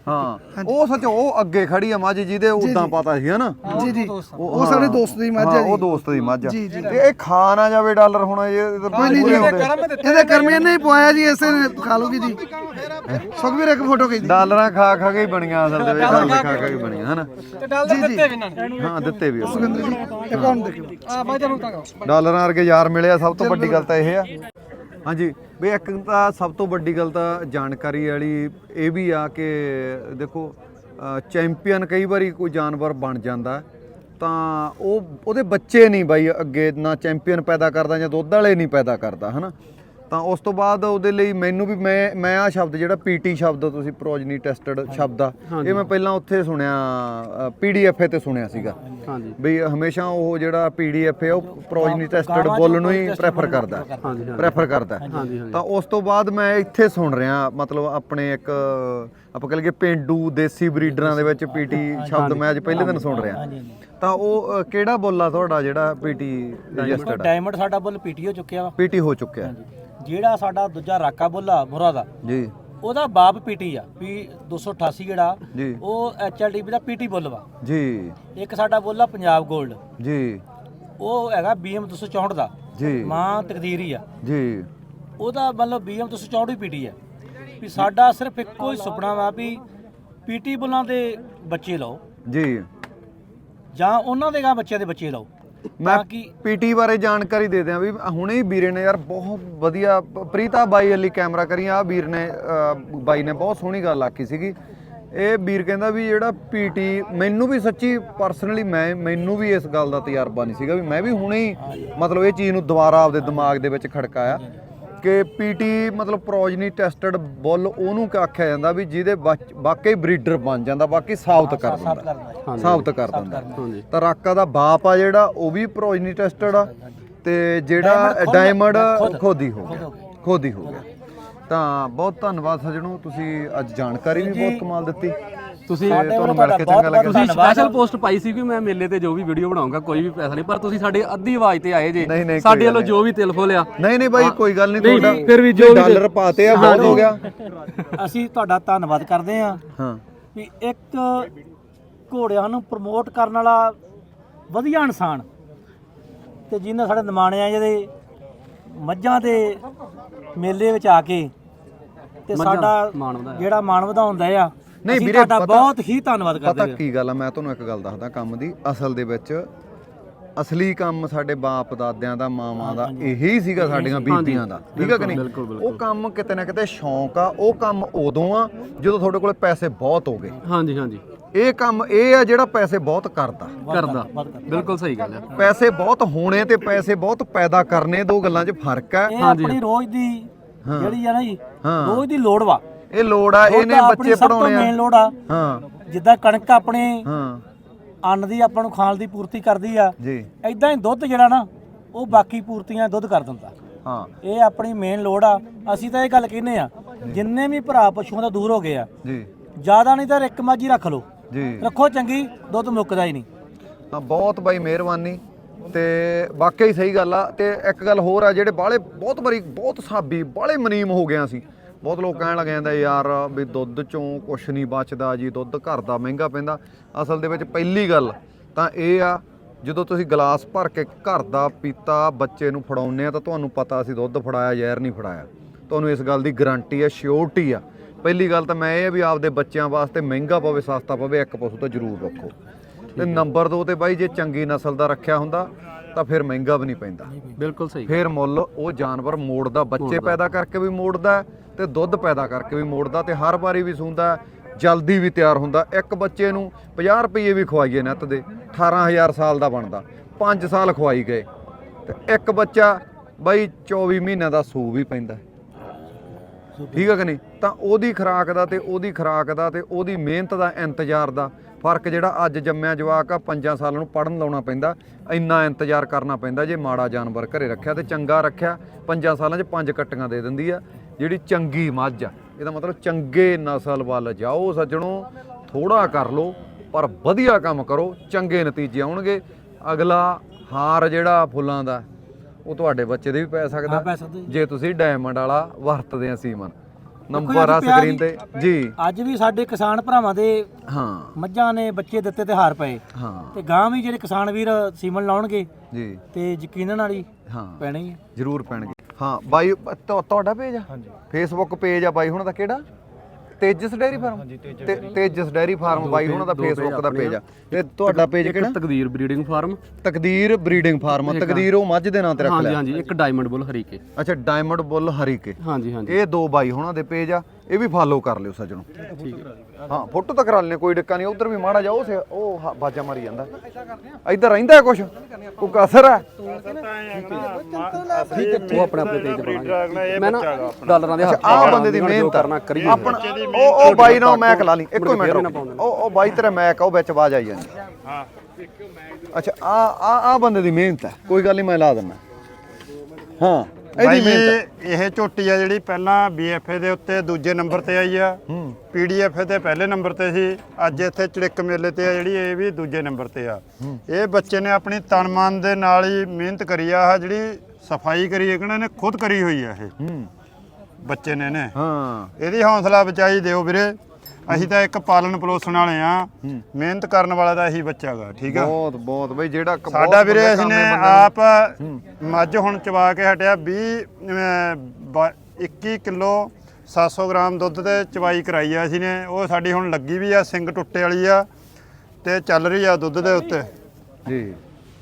ਹਾਂ। ਉਹ ਸੱਚ ਉਹ ਅੱਗੇ ਖੜੀ ਆ ਮੱਝ ਜਿਹਦੇ ਉਦਾਂ ਪਤਾ ਸੀ ਹਨਾ? ਜੀ ਜੀ। ਉਹ ਸਾਡੇ ਦੋਸਤ ਦੀ ਮੱਝ ਹਾਂ, ਹੈ ਉਹ ਦੋਸਤ ਦੀ ਮੱਝ ਆ। ਜੀ, ਜੀ। ਤੇ ਇਹ ਖਾ ਨਾ ਜਾਵੇ ਡਾਲਰ ਹੁਣ ਇਹ ਇਧਰ ਕੋਈ ਨਹੀਂ ਜੀ। ਇਹਦੇ ਕਰਮੇ ਨੇ। ਹੀ ਪਵਾਇਆ ਜੀ ਇਸੇ ਨੇ ਖਾ ਲੂਗੀ ਜੀ। ਸੁਖਵੀਰ ਇੱਕ ਫੋਟੋ ਖਿੱਚ ਦੀ ਡਾਲਰਾਂ ਖਾ ਖਾ ਕੇ ਹੀ ਬਣੀਆਂ ਅਸਲ ਦੇ ਵਿੱਚ ਡਾਲਰ ਖਾ ਖਾ ਕੇ ਹੀ ਬਣੀਆਂ ਹਨਾ? ਤੇ ਡਾਲਰ ਦਿੱਤੇ ਵੀ ਇਹਨਾਂ ਨੇ। ਹਾਂ ਦਿੱਤੇ ਵੀ ਆ। ਸੁਖਿੰਦਰ ਜੀ ਇੱਕ ਹੁਣ ਦੇਖਿਓ। ਆ ਬਾਈ ਤੈਨੂੰ ਤਾਂ ਡਾਲਰਾਂ ਵਰਗੇ ਯਾਰ ਮਿਲਿਆ ਸਭ ਤੋਂ ਵੱਡੀ ਗੱਲ ਤਾਂ ਇਹ ਆ। ਹਾਂਜੀ ਵੀ ਇੱਕ ਤਾਂ ਸਭ ਤੋਂ ਵੱਡੀ ਗੱਲ ਤਾਂ ਜਾਣਕਾਰੀ ਵਾਲੀ ਇਹ ਵੀ ਆ ਕਿ ਦੇਖੋ ਚੈਂਪੀਅਨ ਕਈ ਵਾਰੀ ਕੋਈ ਜਾਨਵਰ ਬਣ ਜਾਂਦਾ, ਤਾਂ ਉਹ, ਉਹਦੇ ਬੱਚੇ ਨਹੀਂ ਬਾਈ ਅੱਗੇ ਨਾ ਚੈਂਪੀਅਨ ਪੈਦਾ ਕਰਦਾ ਜਾਂ ਦੁੱਧ ਵਾਲੇ ਨਹੀਂ ਪੈਦਾ ਕਰਦਾ, ਹਨਾ? ਤਾਂ ਉਸ ਤੋਂ ਬਾਅਦ ਉਹਦੇ ਲਈ ਮੈਨੂੰ ਵੀ ਮੈਂ ਮੈਂ ਆ ਸ਼ਬਦ ਜਿਹੜਾ ਪੀਟੀ ਸ਼ਬਦ ਤੁਸੀਂ ਪ੍ਰੋਜਨੀ ਟੈਸਟਡ ਸ਼ਬਦ ਆ ਇਹ ਮੈਂ ਪਹਿਲਾਂ ਉੱਥੇ ਸੁਣਿਆ ਪੀਡੀਐਫ ਤੇ ਸੁਣਿਆ ਸੀਗਾ। ਹਾਂਜੀ। ਵੀ ਹਮੇਸ਼ਾ ਉਹ ਜਿਹੜਾ ਪੀਡੀਐਫ ਹੈ ਉਹ ਪ੍ਰੋਜਨੀ ਟੈਸਟਡ ਬੋਲ ਨੂੰ ਹੀ ਪ੍ਰੈਫਰ ਕਰਦਾ ਪ੍ਰੈਫਰ ਕਰਦਾ ਤਾਂ ਉਸ ਤੋਂ ਬਾਅਦ ਮੈਂ ਇੱਥੇ ਸੁਣ ਰਿਹਾ ਮਤਲਬ ਆਪਣੇ ਇੱਕ ਆਪਾਂ ਕਹ ਲਈਏ ਪਿੰਡੂ ਦੇਸੀ ਬਰੀਡਰਾਂ ਦੇ ਵਿੱਚ ਪੀਟੀ ਸ਼ਬਦ ਮੈਂ ਅੱਜ ਪਹਿਲੇ ਦਿਨ ਸੁਣ ਰਿਹਾ। ਤਾਂ ਉਹ ਕਿਹੜਾ ਬੋਲ ਆ ਤੁਹਾਡਾ ਜਿਹੜਾ ਪੀਟੀ ਰਜਿਸਟਰਡ ਡਾਇਮੰਡ ਸਾਡਾ ਬੁੱਲ ਪੀਟੀ ਹੋ ਚੁੱਕਿਆ ਵਾ। ਪੀਟੀ ਹੋ ਚੁੱਕਿਆ। ਜਿਹੜਾ ਸਾਡਾ ਦੂਜਾ ਰਾਕਾ ਬੁੱਲ ਮੁਰਾ ਦਾ ਜੀ। ਉਹਦਾ ਬਾਪ ਪੀਟੀ ਆ ਪੀ 288 ਜਿਹੜਾ ਜੀ। ਉਹ ਐਚਐਲਡੀਪੀ ਦਾ ਪੀਟੀ ਬੁੱਲ ਵਾ। ਜੀ। ਇੱਕ ਸਾਡਾ ਬੁੱਲ ਪੰਜਾਬ 골ਡ ਜੀ। ਉਹ ਹੈਗਾ ਬੀਐਮ 264 ਦਾ ਜੀ। ਮਾਂ ਤਕਦੀਰ ਆ। ਜੀ। ਉਹਦਾ ਮਤਲਬ ਬੀਐਮ 264 ਹੀ ਪੀਟੀ ਆ। ਵੀ ਸਾਡਾ ਸਿਰਫ ਇੱਕੋ ਹੀ ਸੁਪਨਾ ਵਾ ਵੀ ਪੀਟੀ ਬੁੱਲਾਂ ਦੇ ਬੱਚੇ ਲਓ। ਜੀ। ਜਾਂ ਉਹਨਾਂ ਦੇ ਗਾ ਬੱਚਿਆਂ ਦੇ ਬੱਚੇ ਲਓ। ਮੈਂ ਤਾਂ ਕਿ ਪੀਟੀ ਬਾਰੇ ਜਾਣਕਾਰੀ ਦੇ ਦਿਆਂ ਵੀ ਹੁਣੇ ਹੀ ਵੀਰੇ ਨੇ ਯਾਰ ਬਹੁਤ ਵਧੀਆ ਪ੍ਰੀਤਾ ਬਾਈ ਅਲੀ ਕੈਮਰਾ ਕਰੀ ਆ ਵੀਰ ਨੇ ਬਾਈ ਨੇ ਬਹੁਤ ਸੋਹਣੀ ਗੱਲ ਆਖੀ ਸੀਗੀ। ਇਹ ਵੀਰ ਕਹਿੰਦਾ ਵੀ ਜਿਹੜਾ ਪੀਟੀ ਮੈਨੂੰ ਵੀ ਸੱਚੀ ਪਰਸਨਲੀ ਮੈਂ ਮੈਨੂੰ ਵੀ ਇਸ ਗੱਲ ਦਾ ਤਜਰਬਾ ਨਹੀਂ ਸੀਗਾ ਵੀ ਮੈਂ ਵੀ ਹੁਣੇ ਹੀ ਮਤਲਬ ਇਹ ਚੀਜ਼ ਨੂੰ ਦੁਬਾਰਾ ਆਪਦੇ ਦਿਮਾਗ ਦੇ ਵਿੱਚ ਖੜਕਾਇਆ। ਕਿ ਪੀਟੀ ਮਤਲਬ ਪ੍ਰੋਜਨੀ ਟੈਸਟਡ ਬੁੱਲ ਉਹਨੂੰ ਕਿ ਆਖਿਆ ਜਾਂਦਾ ਵੀ ਜਿਹਦੇ ਵਾਕਈ ਬਰੀਡਰ ਬਣ ਜਾਂਦਾ ਬਾਕੀ ਸਾਬਤ ਕਰ ਦਿੰਦਾ। ਸਾਬਤ ਕਰ ਦਿੰਦਾ। ਤਾਂ ਰਾਕਾ ਦਾ ਬਾਪ ਆ ਜਿਹੜਾ ਉਹ ਵੀ ਪ੍ਰੋਜਨੀ ਟੈਸਟਡ ਆ ਤੇ ਜਿਹੜਾ ਡਾਇਮੰਡ ਖੋਦੀ। ਹੋ ਗਿਆ। ਖੋਦੀ ਹੋ ਗਿਆ। ਤਾਂ ਬਹੁਤ ਧੰਨਵਾਦ ਸਜਣੋ ਤੁਸੀਂ ਅੱਜ ਜਾਣਕਾਰੀ ਵੀ ਬਹੁਤ ਕਮਾਲ ਦਿੱਤੀ। ਤੁਸੀਂ ਤੇ ਤੁਹਾਨੂੰ ਮਿਲ ਕੇ ਚੰਗਾ ਲੱਗਾ ਤੁਸੀਂ ਸਪੈਸ਼ਲ ਪੋਸਟ ਪਾਈ ਸੀ ਕਿ ਮੈਂ ਮੇਲੇ ਤੇ ਜੋ ਵੀ ਵੀਡੀਓ ਬਣਾਉਂਗਾ ਕੋਈ ਵੀ ਪੈਸਾ ਨਹੀਂ। ਪਰ ਤੁਸੀਂ ਸਾਡੇ ਅੱਧੀ ਆਵਾਜ਼ ਤੇ ਆਏ ਜੇ। ਨਹੀਂ, ਸਾਡੇ ਕੋਈ ਵੱਲੋਂ ਜੋ ਵੀ ਤਿਲ ਫੋਲਿਆ। ਨਹੀਂ ਨਹੀਂ ਬਾਈ ਕੋਈ ਗੱਲ ਨਹੀਂ ਤੁਹਾਡਾ ਫਿਰ ਵੀ ਜੋ ਵੀ- ਡਾਲਰ ਪਾਤੇ ਆ ਬਹੁਤ ਹੋ ਗਿਆ। ਅਸੀਂ ਤੁਹਾਡਾ ਧੰਨਵਾਦ ਕਰਦੇ ਹਾਂ ਹਾਂ। ਵੀ ਇੱਕ ਘੋੜਿਆਂ ਨੂੰ ਪ੍ਰਮੋਟ ਕਰਨ ਵਾਲਾ ਵਧੀਆ ਇਨਸਾਨ ਤੇ ਜਿਹਨੇ ਸਾਡੇ ਨਿਮਾਣਿਆਂ ਜਿਹਦੇ ਮੱਝਾਂ ਦੇ ਮੇਲੇ ਵਿੱਚ ਆ ਕੇ ਤੇ ਸਾਡਾ ਮਾਣ ਵਧਾਇਆ। ਜਿਹੜਾ ਮਾਣ ਵਧਾਉਂਦਾ ਆ ਨਹੀਂ ਵੀਰੇ, ਤੁਹਾਡਾ ਪਤਾ- ਬਹੁਤ ਹੀ ਧੰਨਵਾਦ ਪਤਾ ਕਰਦੇ ਹਾਂ ਕੀ ਗੱਲ ਆ ਮੈਂ ਤੁਹਾਨੂੰ ਇੱਕ ਗੱਲ ਦੱਸਦਾ ਕੰਮ ਦੀ। ਅਸਲ ਦੇ ਵਿੱਚ ਅਸਲੀ ਕੰਮ ਸਾਡੇ ਬਾਪ ਦਾਦਿਆਂ ਦਾ ਮਾਵਾਂ ਦਾ ਇਹੀ ਸੀਗਾ ਸਾਡੀਆਂ ਬੀਬੀਆਂ ਦਾ। ਠੀਕ ਆ ਕਿ ਨਹੀਂ? ਉਹ ਕੰਮ ਕਿਤੇ ਨਾ ਕਿਤੇ ਸ਼ੌਂਕ ਆ। ਉਹ ਕੰਮ ਉਦੋਂ ਆ ਜਦੋਂ ਤੁਹਾਡੇ ਕੋਲ ਪੈਸੇ ਬਹੁਤ ਹੋ ਗਏ। ਹਾਂਜੀ ਹਾਂਜੀ। ਇਹ ਕੰਮ ਇਹ ਆ ਜਿਹੜਾ ਪੈਸੇ ਬਹੁਤ ਕਰਦਾ। ਕਰਦਾ। ਬਿਲਕੁਲ ਸਹੀ ਗੱਲ ਹੈ ਪੈਸੇ ਬਹੁਤ ਹੋਣੇ ਤੇ ਪੈਸੇ ਬਹੁਤ ਪੈਦਾ ਕਰਨੇ ਦੋ ਗੱਲਾਂ 'ਚ ਫ਼ਰਕ ਆ। ਇਹ ਆਪਣੀ ਰੋਜ਼ ਦੀ ਜਿਹੜੀ ਆ ਨਾ ਜੀ। ਰੋਜ਼ ਦੀ ਲੋੜ ਵਾ। ਇਹ ਲੋੜ ਆ ਇਹਨੇ ਬੱਚੇ ਪੜਾਉਣੇ ਮੇਨ ਆ। ਲੋੜ ਆ। ਹਾਂ। ਜਿੱਦਾਂ ਕਣਕ ਆਪਣੇ ਹਾਂ। ਅੰਨ ਦੀ ਆਪਾਂ ਨੂੰ ਖਾਣ ਦੀ ਪੂਰਤੀ ਕਰਦੀ ਆ ਜੀ। ਐਦਾਂ ਹੀ ਦੁੱਧ ਜਿਹੜਾ ਨਾ ਉਹ ਬਾਕੀ ਪੂਰਤੀਆਂ ਦੁੱਧ ਕਰ ਦਿੰਦਾ। ਹਾਂ। ਇਹ ਆਪਣੀ ਮੇਨ ਲੋੜ ਆ। ਅਸੀਂ ਤਾਂ ਇਹ ਗੱਲ ਕਹਿੰਨੇ ਆ ਜਿੰਨੇ ਵੀ ਭਰਾ ਪਸ਼ੂਆਂ ਤੋਂ ਦੂਰ ਹੋ ਗਏ ਆ ਜੀ। ਜ਼ਿਆਦਾ ਨਹੀਂ ਤਾਂ ਇੱਕ ਹੀ ਰੱਖ ਲਓ। ਜੀ। ਰੱਖੋ ਚੰਗੀ ਦੁੱਧ ਮੁੱਕਦਾ ਹੀ ਨਹੀਂ। ਹਾਂ ਬਹੁਤ ਬਾਈ ਮਿਹਰਬਾਨੀ ਤੇ ਵਾਕਈ ਸਹੀ ਗੱਲ ਆ। ਤੇ ਇੱਕ ਗੱਲ ਹੋਰ ਆ ਜਿਹੜੇ ਬਾਹਲੇ ਬਹੁਤ ਵਾਰੀ ਬਹੁਤ ਸਾਬੀ ਬਾਹਲੇ ਮਨੀਮ ਹੋ ਗਿਆ ਸੀ ਬਹੁਤ ਲੋਕ ਕਹਿਣ ਲੱਗ ਜਾਂਦੇ ਯਾਰ ਵੀ ਦੁੱਧ ਚੋਂ ਕੁਛ ਨਹੀਂ ਬਚਦਾ ਜੀ ਦੁੱਧ ਘਰ ਦਾ ਮਹਿੰਗਾ ਪੈਂਦਾ। ਅਸਲ ਦੇ ਵਿੱਚ ਪਹਿਲੀ ਗੱਲ ਤਾਂ ਇਹ ਆ ਜਦੋਂ ਤੁਸੀਂ ਗਲਾਸ ਭਰ ਕੇ ਘਰ ਦਾ ਪੀਤਾ ਬੱਚੇ ਨੂੰ ਫੜਾਉਂਦੇ ਆ ਤਾਂ ਤੁਹਾਨੂੰ ਪਤਾ ਸੀ ਦੁੱਧ ਫੜਾਇਆ ਜ਼ਹਿਰ ਨਹੀਂ ਫੜਾਇਆ। ਤੁਹਾਨੂੰ ਇਸ ਗੱਲ ਦੀ ਗਾਰੰਟੀ ਹੈ ਸ਼ਿਓਰਟੀ ਆ। ਪਹਿਲੀ ਗੱਲ ਤਾਂ ਮੈਂ ਇਹ ਆ ਵੀ ਆਪਦੇ ਬੱਚਿਆਂ ਵਾਸਤੇ ਮਹਿੰਗਾ ਪਵੇ ਸਸਤਾ ਪਵੇ ਇੱਕ ਪਸ਼ੂ ਤਾਂ ਜ਼ਰੂਰ ਰੱਖੋ। ਤੇ ਨੰਬਰ 2 ਤੇ ਬਾਈ ਜੇ ਚੰਗੀ ਨਸਲ ਦਾ ਰੱਖਿਆ ਹੁੰਦਾ ਤਾਂ ਫਿਰ ਮਹਿੰਗਾ ਵੀ ਨਹੀਂ ਪੈਂਦਾ। ਬਿਲਕੁਲ ਸਹੀ ਫਿਰ ਮੁੱਲ ਉਹ ਜਾਨਵਰ ਮੋੜਦਾ ਬੱਚੇ ਪੈਦਾ ਕਰਕੇ ਵੀ ਮੋੜਦਾ ਤੇ ਦੁੱਧ ਪੈਦਾ ਕਰਕੇ ਵੀ ਮੋੜਦਾ ਤੇ ਹਰ ਵਾਰੀ ਵੀ ਸੂੰਦਾ, ਜਲਦੀ ਵੀ ਤਿਆਰ ਹੁੰਦਾ। ਇੱਕ ਬੱਚੇ ਨੂੰ 50 ਰੁਪਏ ਵੀ ਖਵਾਈਏ ਨੱਤ ਦੇ 18000 ਸਾਲ ਦਾ ਬਣਦਾ। 5 ਸਾਲ ਖਵਾਈ ਗਏ। ਤੇ ਇੱਕ ਬੱਚਾ ਬਾਈ 24 ਮਹੀਨਿਆਂ ਦਾ ਸੂ ਵੀ ਪੈਂਦਾ। ਠੀਕ ਹੈ ਕਿ ਨਹੀਂ? ਤਾਂ ਉਹਦੀ ਖੁਰਾਕ ਦਾ ਤੇ ਉਹਦੀ ਖੁਰਾਕ ਦਾ ਤੇ ਉਹਦੀ ਮਿਹਨਤ ਦਾ ਇੰਤਜ਼ਾਰ ਦਾ ਫ਼ਰਕ ਜਿਹੜਾ ਅੱਜ ਜੰਮਿਆ ਜਵਾਕ ਆ, ਪੰਜਾਂ ਸਾਲਾਂ ਨੂੰ ਪੜਨ ਲਾਉਣਾ ਪੈਂਦਾ। ਇੰਨਾ ਇੰਤਜ਼ਾਰ ਕਰਨਾ ਪੈਂਦਾ ਜੇ ਮਾੜਾ ਜਾਨਵਰ ਘਰੇ ਰੱਖਿਆ ਤੇ ਚੰਗਾ ਰੱਖਿਆ, ਪੰਜਾਂ ਸਾਲਾਂ 'ਚ ਪੰਜ ਕੱਟੀਆਂ ਦੇ ਦਿੰਦੀ ਆ। ਜਿਹੜੀ ਚੰਗੀ ਮੱਝ ਆ ਇਹਦਾ ਮਤਲਬ ਚੰਗੇ ਨਸਲ ਵੱਲ ਜਾਓ ਸੱਜਣੋ ਥੋੜਾ ਕਰ ਲਓ ਪਰ ਵਧੀਆ ਕੰਮ ਕਰੋ ਚੰਗੇ ਨਤੀਜੇ ਆਉਣਗੇ। ਅਗਲਾ ਹਾਰ ਜਿਹੜਾ ਫੁੱਲਾਂ ਦਾ ਉਹ ਤੁਹਾਡੇ ਬੱਚੇ ਦੇ ਵੀ ਪੈ ਸਕਦਾ। ਜੀ। ਤੁਸੀਂ ਡਾਇਮੰਡ ਵਾਲਾ ਵਰਤਦੇ ਆ ਸੀਮਨ। ਨੰਬਰ ਆ ਸਕਰੀਨ। ਤੇ। ਜੀ। ਅੱਜ ਵੀ ਸਾਡੇ ਕਿਸਾਨ ਭਰਾਵਾਂ ਦੇ ਹਾਂ। ਮੱਝਾਂ ਨੇ ਬੱਚੇ ਦਿੱਤੇ ਤੇ ਹਾਰ ਪਏ। ਹਾਂ। ਤੇ ਗਾਂ ਵੀ ਜਿਹੜੇ ਕਿਸਾਨ ਵੀਰ ਸੀਮਨ ਲਾਉਣਗੇ ਜੀ। ਤੇ ਯਕੀਨਨ ਵਾਲੀ ਹਾਂ। ਪੈਣੀ ਹੈ। ਜ਼ਰੂਰ ਪੈਣਗੇ। ਹਾਂ ਬਾਈ ਤੁ- ਤੁਹਾਡਾ ਪੇਜ ਆ? ਹਾਂਜੀ। ਫੇਸਬੁੱਕ ਪੇਜ ਆ ਬਾਈ ਹੁਣਾਂ ਦਾ ਕਿਹੜਾ? Tejas dairy farm? ਤੇ ਤੇਜਸ ਡੈਰੀ ਫਾਰਮ ਬਾਈ ਹੁਣਾਂ ਦਾ ਫੇਸਬੁੱਕ ਦਾ ਪੇਜ ਆ। ਤੇ ਤੁਹਾਡਾ ਪੇਜ ਕਿਹੜਾ? Takdeer breeding farm Takdeer breeding farm Takdeer ਉਹ ਮੱਝ ਦੇ ਨਾਂ ਤੇ ਰੱਖ ਹਾਂਜੀ ਲਿਆ। ਹਾਂਜੀ ਇੱਕ ਡਾਇਮੰਡ ਬੁੱਲ ਹਰੀਕੇ। ਅੱਛਾ ਡਾਇਮੰਡ ਬੁੱਲ ਹਰੀਕੇ। ਹਾਂਜੀ ਹਾਂਜੀ। ਇਹ ਦੋ ਬਾਈ ਹੁਣਾਂ ਦੇ ਪੇਜ ਆ। ਇਹ ਵੀ ਫਾਲੋ ਕਰ ਲਿਓ ਸੱਜਣੋ। ਹਾਂ। ਫੋਟੋ ਤਾਂ ਕਰਾ ਲੈਣੇ ਕੋਈ ਡਿੱਕਾ ਨਹੀਂ ਉਧਰ ਵੀ ਮਾੜਾ ਜਾ ਉਹ ਸੇ- ਉਹ ਹ- ਬਾਜਾ ਮਾਰੀ ਜਾਂਦਾ। ਇੱਧਰ ਰਹਿੰਦਾ ਹੈ ਕੁਛ? ਕੋਈ ਕਸਰ ਹੈ? ਉਹ ਆਪਣੇ ਆਪਣੇ ਪੇਜ ਬਣਾਵਾਂਗੇ ਮੈਂ ਨਾ ਡਾਲਰਾਂ ਦੇ ਹੱਥ ਆ ਬੰਦੇ ਦੀ ਮਿਹਨਤ ਕਰਨਾ ਕਰੀਏ। ਆਪਣਾ ਉਹ ਉਹ ਬਾਈ ਨਾਲ ਮੈਕ ਲਾ ਲਈ। ਇੱਕੋ ਮਿੰਟ ਰੁਕ। ਉਹ ਉਹ ਬਾਈ ਤੇਰਾ ਮੈਕ ਆ ਉਹ ਵਿੱਚ ਆਵਾਜ਼ ਆਈ ਜਾਂਦੀ। ਹਾਂ। ਅੱਛਾ ਆ ਆ ਆ ਬੰਦੇ ਦੀ ਮਿਹਨਤ ਹੈ। ਕੋਈ ਗੱਲ ਨਹੀਂ ਮੈਂ ਲਾ ਦਿੰਦਾ। ਹਾਂ। ਮਿਹਨਤ। ਹੈ। ਇਹ ਝੋਟੀ ਆ ਜਿਹੜੀ ਪਹਿਲਾਂ ਬੀਐਫਏ ਦੇ ਉੱਤੇ ਦੂਜੇ ਨੰਬਰ ਤੇ ਆਈ ਆ। ਪੀਡੀਐਫ ਤੇ ਪਹਿਲੇ ਨੰਬਰ ਤੇ ਸੀ। ਅੱਜ ਇੱਥੇ ਚੜਿੱਕ ਮੇਲੇ ਤੇ ਆ ਜਿਹੜੀ ਇਹ ਵੀ ਦੂਜੇ ਨੰਬਰ ਤੇ ਆ। ਇਹ ਬੱਚੇ ਨੇ ਆਪਣੀ ਤਨ ਮਨ ਦੇ ਨਾਲ ਹੀ ਮਿਹਨਤ ਕਰੀ ਆ। ਜਿਹੜੀ ਸਫ਼ਾਈ ਕਰੀ ਹੈ ਕਿਹਨਾਂ ਨੇ ਖੁਦ ਕਰੀ ਹੋਈ ਆ ਇਹ। ਬੱਚੇ ਨੇ ਨੇ। ਹਾਂ। ਇਹਦੀ ਹੌਸਲਾ ਬਚਾਈ ਦਿਓ ਵੀਰੇ। ਅਸੀਂ ਤਾਂ ਇੱਕ ਪਾਲਣ ਪਲੋਸਣ ਵਾਲੇ ਆ ਮਿਹਨਤ ਕਰਨ ਵਾਲਾ ਤਾਂ ਇਹੀ ਬੱਚਾ ਗਾ ਠੀਕ ਆ? ਬਹੁਤ ਬਹੁਤ ਬਈ ਜਿਹੜਾ ਸਾਡਾ ਵੀਰੇ ਅਸੀਂ ਨੇ ਆਪ ਮੱਝ ਹੁਣ ਚਵਾ ਕੇ ਹਟਿਆ 20 ਅਮ, ਬ- 21 ਕਿਲੋ 700 ਗ੍ਰਾਮ ਦੁੱਧ ਤੇ ਚਵਾਈ ਕਰਾਈ ਆ ਅਸੀਂ ਨੇ। ਉਹ ਸਾਡੀ ਹੁਣ ਲੱਗੀ ਵੀ ਆ ਸਿੰਗ ਟੁੱਟੇ ਵਾਲੀ ਆ ਤੇ ਚੱਲ ਰਹੀ ਆ ਦੁੱਧ ਦੇ ਉੱਤੇ। ਜੀ।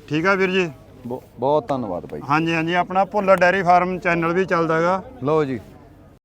ਠੀਕ ਆ ਵੀਰ ਜੀ? ਬਹੁ- ਬਹੁਤ ਧੰਨਵਾਦ ਬਾਈ। ਹਾਂਜੀ ਹਾਂਜੀ ਆਪਣਾ ਭੁੱਲਰ ਡੈਰੀ ਫਾਰਮ ਚੈਨਲ ਵੀ ਚੱਲਦਾਗਾ ਲਓ ਜੀ।